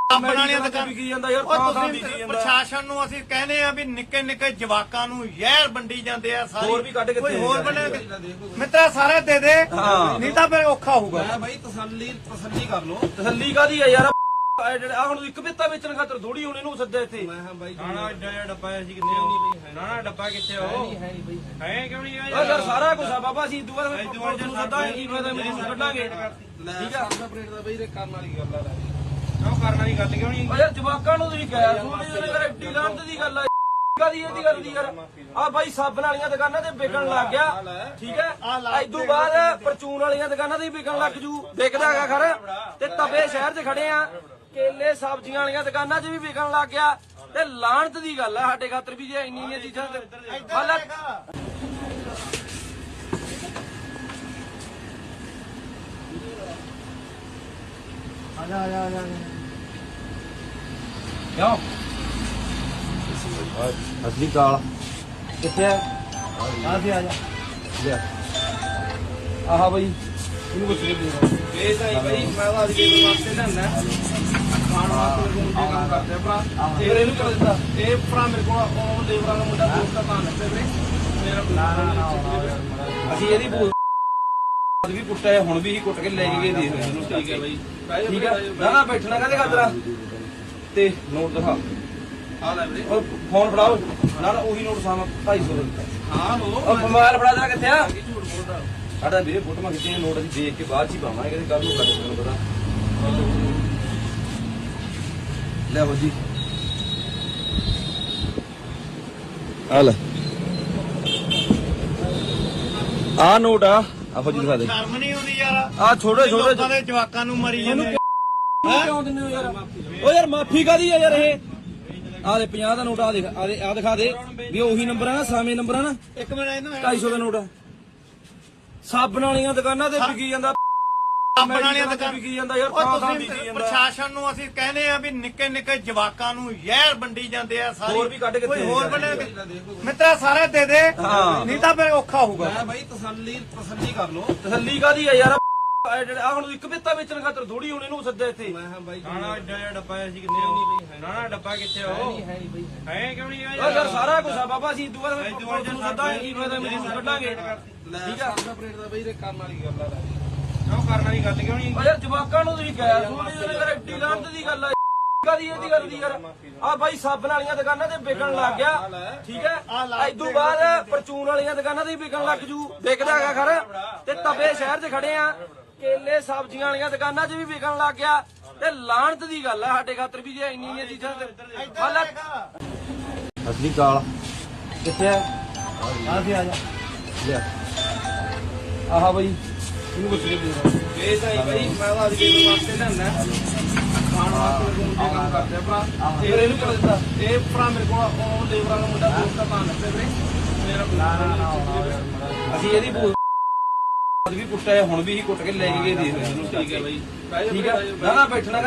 ਸਾਬਣ ਵਾਲੀਆਂ ਤੇ ਦੁਕਾਨਾਂ? ਵਿਕੀ ਜਾਂਦਾ ਯਾਰ ਥਾਂ ਤੁਸੀਂ ਵਿਕੀ ਜਾਂਦਾ। ਪ੍ਰਸ਼ਾਸਨ ਨੂੰ ਅਸੀਂ ਕਹਿੰਦੇ ਆ ਵੀ ਨਿੱਕੇ ਨਿੱਕੇ ਜਵਾਕਾਂ ਨੂੰ ਜ਼ਹਿਰ ਵੰਡੀ ਜਾਂਦੇ ਆ ਸਾਰੇ। ਹੋਰ ਵੀ ਕੱਢ ਕੇ ਕੋਈ ਦੇ ਹੋਰ ਦੇ। ਬਣੇ ਮਿੱਤਰਾ ਸਾਰੇ ਦੇ ਦੇ। ਹਾਂ। ਨਹੀਂ ਤਾਂ ਫਿਰ ਔਖਾ ਹੋਊਗਾ। ਮੈਂ ਬਾਈ ਤਸੱਲੀ ਤਸੱਲੀ ਕਰ ਲੋ ਤਸੱਲੀ ਕਾਦੀ ਆ ਯਾਰ? ਆ ਹੁਣ ਇੱਕ ਬਿੱਤਾ ਵੇਚਣ ਖਾਤਰ ਥੋੜੀ ਹੁਣ ਇਹਨੂੰ ਸੱਦਿਆ ਇੱਥੇ। ਮੈਂ ਹਾਂ ਬਾਈ ਨਾਣਾ ਏਡਾ ਜਿਹਾ ਡੱਬਾ ਸੀ ਕਿੱਥੇ ਉਹ ਨਾਣਾ ਡੱਬਾ ਕਿੱਥੇ ਉਹ? ਹੈ ਨਹੀਂ ਬਾਈ ਹੈ ਕਿਉਂ ਨਹੀਂ ਓ ਯਾਰ ਸਾਰਾ ਕੁਝ ਆ ਬਾਬਾ ਜੀ ਦੁਆ ਨੂੰ ਸੱਦਾਂਗੇ ਕੀ ਫਾਇਦਾ ਮੈਨੂੰ ਕੱਢਾਂਗੇ। ਠੀਕ ਆ? ਸਰਪ੍ਰੇਟ ਦਾ ਬਾਈ ਰੇ ਕਰਨ ਵਾਲੀ ਗੱਲ ਆ। ਕਰਨ ਵਾਲੀ ਗੱਲ ਕਿਉਂ ਨਹੀਂ ਓ ਯਾਰ ਜਵਾਕਾਂ ਨੂੰ ਤੁਸੀਂ ਕਹਿ ਸੁਣੀ ਉਹਨੇ ਯਾਰ ਐਡੀ ਲਾਂਤ ਦੀ ਗੱਲ ਆ ਕਾਦੀ ਇਹਦੀ ਗੱਲ ਦੀ ਯਾਰ? ਆ ਬਾਈ ਸਾਬਣ ਵਾਲੀਆਂ ਦੁਕਾਨਾਂ ਤੇ ਵਿਕਣ ਲੱਗ ਗਿਆ ਠੀਕ ਹੈ? ਐਦੋਂ ਬਾਅਦ ਪਰਚੂਨ ਵਾਲੀਆਂ ਦੁਕਾਨਾਂ ਤੇ ਵੀ ਵਿਕਣ ਲੱਗ ਜੂ ਵਿਕਦਾ ਹੈਗਾ ਖਰ। ਤੇ ਤਵੇ ਸ਼ਹਿਰ 'ਚ ਖੜੇ ਆ ਕੇਲੇ ਸਬਜ਼ੀਆਂ ਵਾਲੀਆਂ ਦੁਕਾਨਾਂ 'ਚ ਵੀ ਵਿਕਣ ਲੱਗ ਗਿਆ। ਤੇ ਲਾਂਤ ਦੀ ਗੱਲ ਆ ਸਾਡੇ ਖਾਤਰ ਵੀ ਜੇ ਇੰਨੀ ਇੰਨੀਆਂ ਚੀਜ਼ਾਂ ਤੇ ਹਾਲਾਂਕਿ ਕਿਉਂ? ਅਸਲੀ ਕਾਲ ਕਿੱਥੇ ਹੈ ਆ ਸੀ ਆ ਜਾ। ਲਿਆ। ਆਹਾ ਬਈ ਇਹਨੂੰ ਕੁਛ ਨਹੀਂ ਦੇ ਇਹ ਤਾਂ ਹੀ ਬਈ ਮੈਂ ਤਾਂ ਅੱਜ ਦੇ ਵਾਸਤੇ ਲੈਣਾ ਖਾਣ ਵਾਸਤੇ ਰੂਮ ਦੇ ਕੰਮ ਕਰਦੇ ਆ ਭਰਾ ਫਿਰ ਇਹਨੂੰ ਕਿਉਂ ਦਿੱਤਾ ਇਹ ਭਰਾ ਮੇਰੇ ਕੋਲ ਉਹ ਦੇਵਰਾ ਦਾ ਮੁੰਡਾ ਦੋਸਤ ਦਾ ਤਾਂ ਲੱਗੇ ਵੀਰੇ ਮੇਰਾ ਨਾ ਨਾ ਨਾ ਅਸੀਂ ਇਹਦੀ ਭੂਤ ਵੀ ਕੁੱਟਿਆ ਹੁਣ ਵੀ ਹੀ ਕੁੱਟ ਕੇ ਲੈ ਕੇ ਗਏ ਦੇ ਇਹਨੂੰ ਠੀਕ ਹੈ ਬਈ। ਠੀਕ ਹੈ? ਨਾ ਨਾ ਬੈਠਣਾ ਕਹਦੇ ਖਾਤਰਾ ਤੇ ਨੋਟ ਦਿਖਾ। ਆ ਲੈ ਵੀਰੇ। ਉਹ ਫੋਨ ਫੜਾਓ। ਨਾ ਨਾ ਉਹੀ ਨੋਟ ਸਾਮ 250 ਦਾ ਦਿੱਤਾ। ਹਾਂ ਉਹ ਮੋਬਾਈਲ ਫੜਾ ਦੇਣਾ ਕਿੱਥੇ ਆ? ਝੂਠ ਬੋਲਦਾ ਸਾਡਾ ਵੀਰੇ ਫੋਟੋਆਂ ਖਿੱਚੀਆਂ ਨੋਟ ਅਸੀਂ ਦੇਖ ਕੇ ਬਾਅਦ ਚ ਹੀ ਪਾਵਾਂਗੇ ਕਿਤੇ ਕੱਲ ਨੂੰ ਕੱਢ ਤੁਹਾਨੂੰ ਪਤਾ। ਲੈ ਹੋ ਜੀ। ਆ ਲੈ। ਆ ਨੋਟ ਆ। ਆਹੋ ਜੀ ਦਿਖਾ ਦੇ। ਸ਼ਰਮ ਨਹੀਂ ਆਉਂਦੀ ਯਾਰ। ਆ ਛੋਟੇ ਛੋਟੇ ਲੋਕਾਂ ਦੇ ਜਵਾਕਾਂ ਨੂੰ ਮਰੀ ਜਾਂਦੇ। ਕਿਉਂ ਦਿੰਦੇ ਹੋ ਯਾਰ? ਮਾਫੀ ਕਾਦੀ ਆ ਯਾਰ ਇਹ? ਆ ਦੇ 50 ਦਾ ਨੋਟ ਆ ਦੇਖ ਆ ਦੇ ਆ ਦਿਖਾ ਦੇ ਵੀ ਉਹੀ ਨੰਬਰ ਆ ਨਾ ਸਾਵੇਂ ਨੰਬਰ ਆ ਨਾ। ਇੱਕ ਮਿੰਟ ਇਹਨੂੰ 250 ਦਾ ਨੋਟ ਆ। ਸਾਬਣ ਵਾਲੀਆਂ ਦੁਕਾਨਾਂ ਤੇ ਵਿਕੀ ਜਾਂਦਾ। ਸਾਬਣ ਵਾਲੀਆਂ ਤੇ ਦੁਕਾਨਾਂ ਵਿਕੀ ਜਾਂਦਾ ਯਾਰ ਉਹ ਥਾਂ ਥਾਂ ਵਿਕੀ ਜਾਂਦਾ। ਪ੍ਰਸ਼ਾਸਨ ਨੂੰ ਅਸੀਂ ਕਹਿੰਦੇ ਆ ਵੀ ਨਿੱਕੇ ਨਿੱਕੇ ਜਵਾਕਾਂ ਨੂੰ ਜ਼ਹਿਰ ਵੰਡੀ ਜਾਂਦੇ ਆ ਸਾਰੇ। ਹੋਰ ਵੀ ਕੱਢ ਕੇ ਕੋਈ ਹੋਰ ਦੇ। ਬਣੇ ਮਿੱਤਰਾ ਸਾਰੇ ਦੇ ਦੇ। ਨਹੀਂ ਤਾਂ ਫਿਰ ਔਖਾ ਹੋਊਗਾ। ਮੈਂ ਬਾਈ ਤਸੱਲੀ ਤਸੱਲੀ ਕਰ ਲੋ ਤਸੱਲੀ ਕਾਦੀ ਆ ਯਾਰ? ਆ ਹੁਣ ਇੱਕ ਬਿੱਤਾ ਵੇਚਣ ਖਾਤਰ ਥੋੜੀ ਹੁਣ ਇਹਨੂੰ ਸੱਦਿਆ ਇੱਥੇ। ਮੈਂ ਹਾਂ ਬਾਈ ਨਾ ਨਾ ਏਡਾ ਜਿਹਾ ਡੱਬਾ ਸੀ ਕਿੱਥੇ ਉਹ ਨਾ ਨਾ ਡੱਬਾ ਕਿੱਥੇ ਉਹ? ਹੈ ਨਹੀਂ ਬਈ ਹੈ ਕਿਉਂ ਨਹੀਂ ਓ ਯਾਰ ਸਾਰਾ ਕੁਝ ਆ ਬਾਬਾ ਇਹ ਦੁਬਾਰਾ ਤੁਹਾਨੂੰ ਸੱਦਾਂਗੇ ਕੀ ਫਾਇਦਾ ਮੈਨੂੰ ਕੱਢਾਂਗੇ। ਠੀਕ ਆ? ਆਪਰੇਟ ਦਾ ਬਈ ਰੇ ਕਰਨ ਵਾਲੀ ਗੱਲ ਆ। ਕਿਉਂ ਕਰਨ ਵਾਲੀ ਗੱਲ ਕਿਉਂ ਨਹੀਂ? ਯਾਰ ਜਵਾਕਾਂ ਨੂੰ ਤੁਸੀਂ ਕਹਿਆ ਸੁਣੀ ਯਾਰ ਐਡੀ ਲਾਂਤ ਦੀ ਗੱਲ ਆ ਕਾਦੀ ਇਹਦੀ ਗੱਲ ਦੀ ਯਾਰ? ਆ ਬਾਈ ਸਾਬਣ ਵਾਲੀਆਂ ਦੁਕਾਨਾਂ ਤੇ ਵਿਕਣ ਲੱਗ ਗਿਆ। ਠੀਕ ਹੈ? ਐਦੋਂ ਬਾਅਦ ਪਰਚੂਨ ਵਾਲੀਆਂ ਦੁਕਾਨਾਂ ਤੇ ਵੀ ਵਿਕਣ ਲੱਗ ਜੂ। ਵਿਕਦਾ ਹੈਗਾ ਖਰ। ਤੇ ਤਵੇ ਸ਼ਹਿਰ 'ਚ ਖੜੇ ਆ। ਕੇਲੇ ਸਬਜ਼ੀਆਂ ਵਾਲੀਆਂ ਦੁਕਾਨਾਂ 'ਚ ਵੀ ਵਿਕਣ ਲੱਗ ਗਿਆ। ਤੇ ਲਾਂਤ ਦੀ ਗੱਲ ਆ ਸਾਡੇ ਖਾਤਰ ਵੀ ਜੇ ਇੰਨੀ ਇੰਨੀਆਂ ਚੀਜ਼ਾਂ ਤੇ ਹਾਲਤ ਅਸਲੀ ਕਾਲ। ਕਿੱਥੇ ਆ? ਆ ਸੀ ਆ ਜਾ। ਲਿਆ ਆਹਾ ਬਾਈ ਇਹਨੂੰ ਕੁਛ ਨਹੀਂ ਦੇ ਇਹ ਤਾਂ ਹੀ ਬਈ ਮੈਂ ਤਾਂ ਅੱਜ ਕੇ ਵਾਸਤੇ ਲੈਣਾ ਖਾਣ ਵਾਸਤੇ ਦੇ ਕੰਮ ਕਰਦੇ ਭਰਾ। ਫਿਰ ਇਹਨੂੰ ਕਿਉਂ ਦਿੱਤਾ? ਇਹ ਭਰਾ ਮੇਰੇ ਕੋਲ ਉਹ ਲੇਬਰਾਂ ਦਾ ਮੁੰਡਾ ਦੋਸਤ ਦਾ ਤਾਂ ਨੱਪੇ ਵੀਰੇ। ਮੇਰਾ ਨਾ ਨਾ ਨਾ ਅਸੀਂ ਇਹਦੀ ਵੀ ਕੁੱਟਿਆ ਹੁਣ ਵੀ ਹੀ ਕੁੱਟ ਕੇ ਲੈ ਕੇ ਗਏ ਦੇ ਇਹਨੂੰ ਠੀਕ ਹੈ ਬਈ। ਠੀਕ ਹੈ? ਨਾ ਨਾ ਬੈਠਣਾ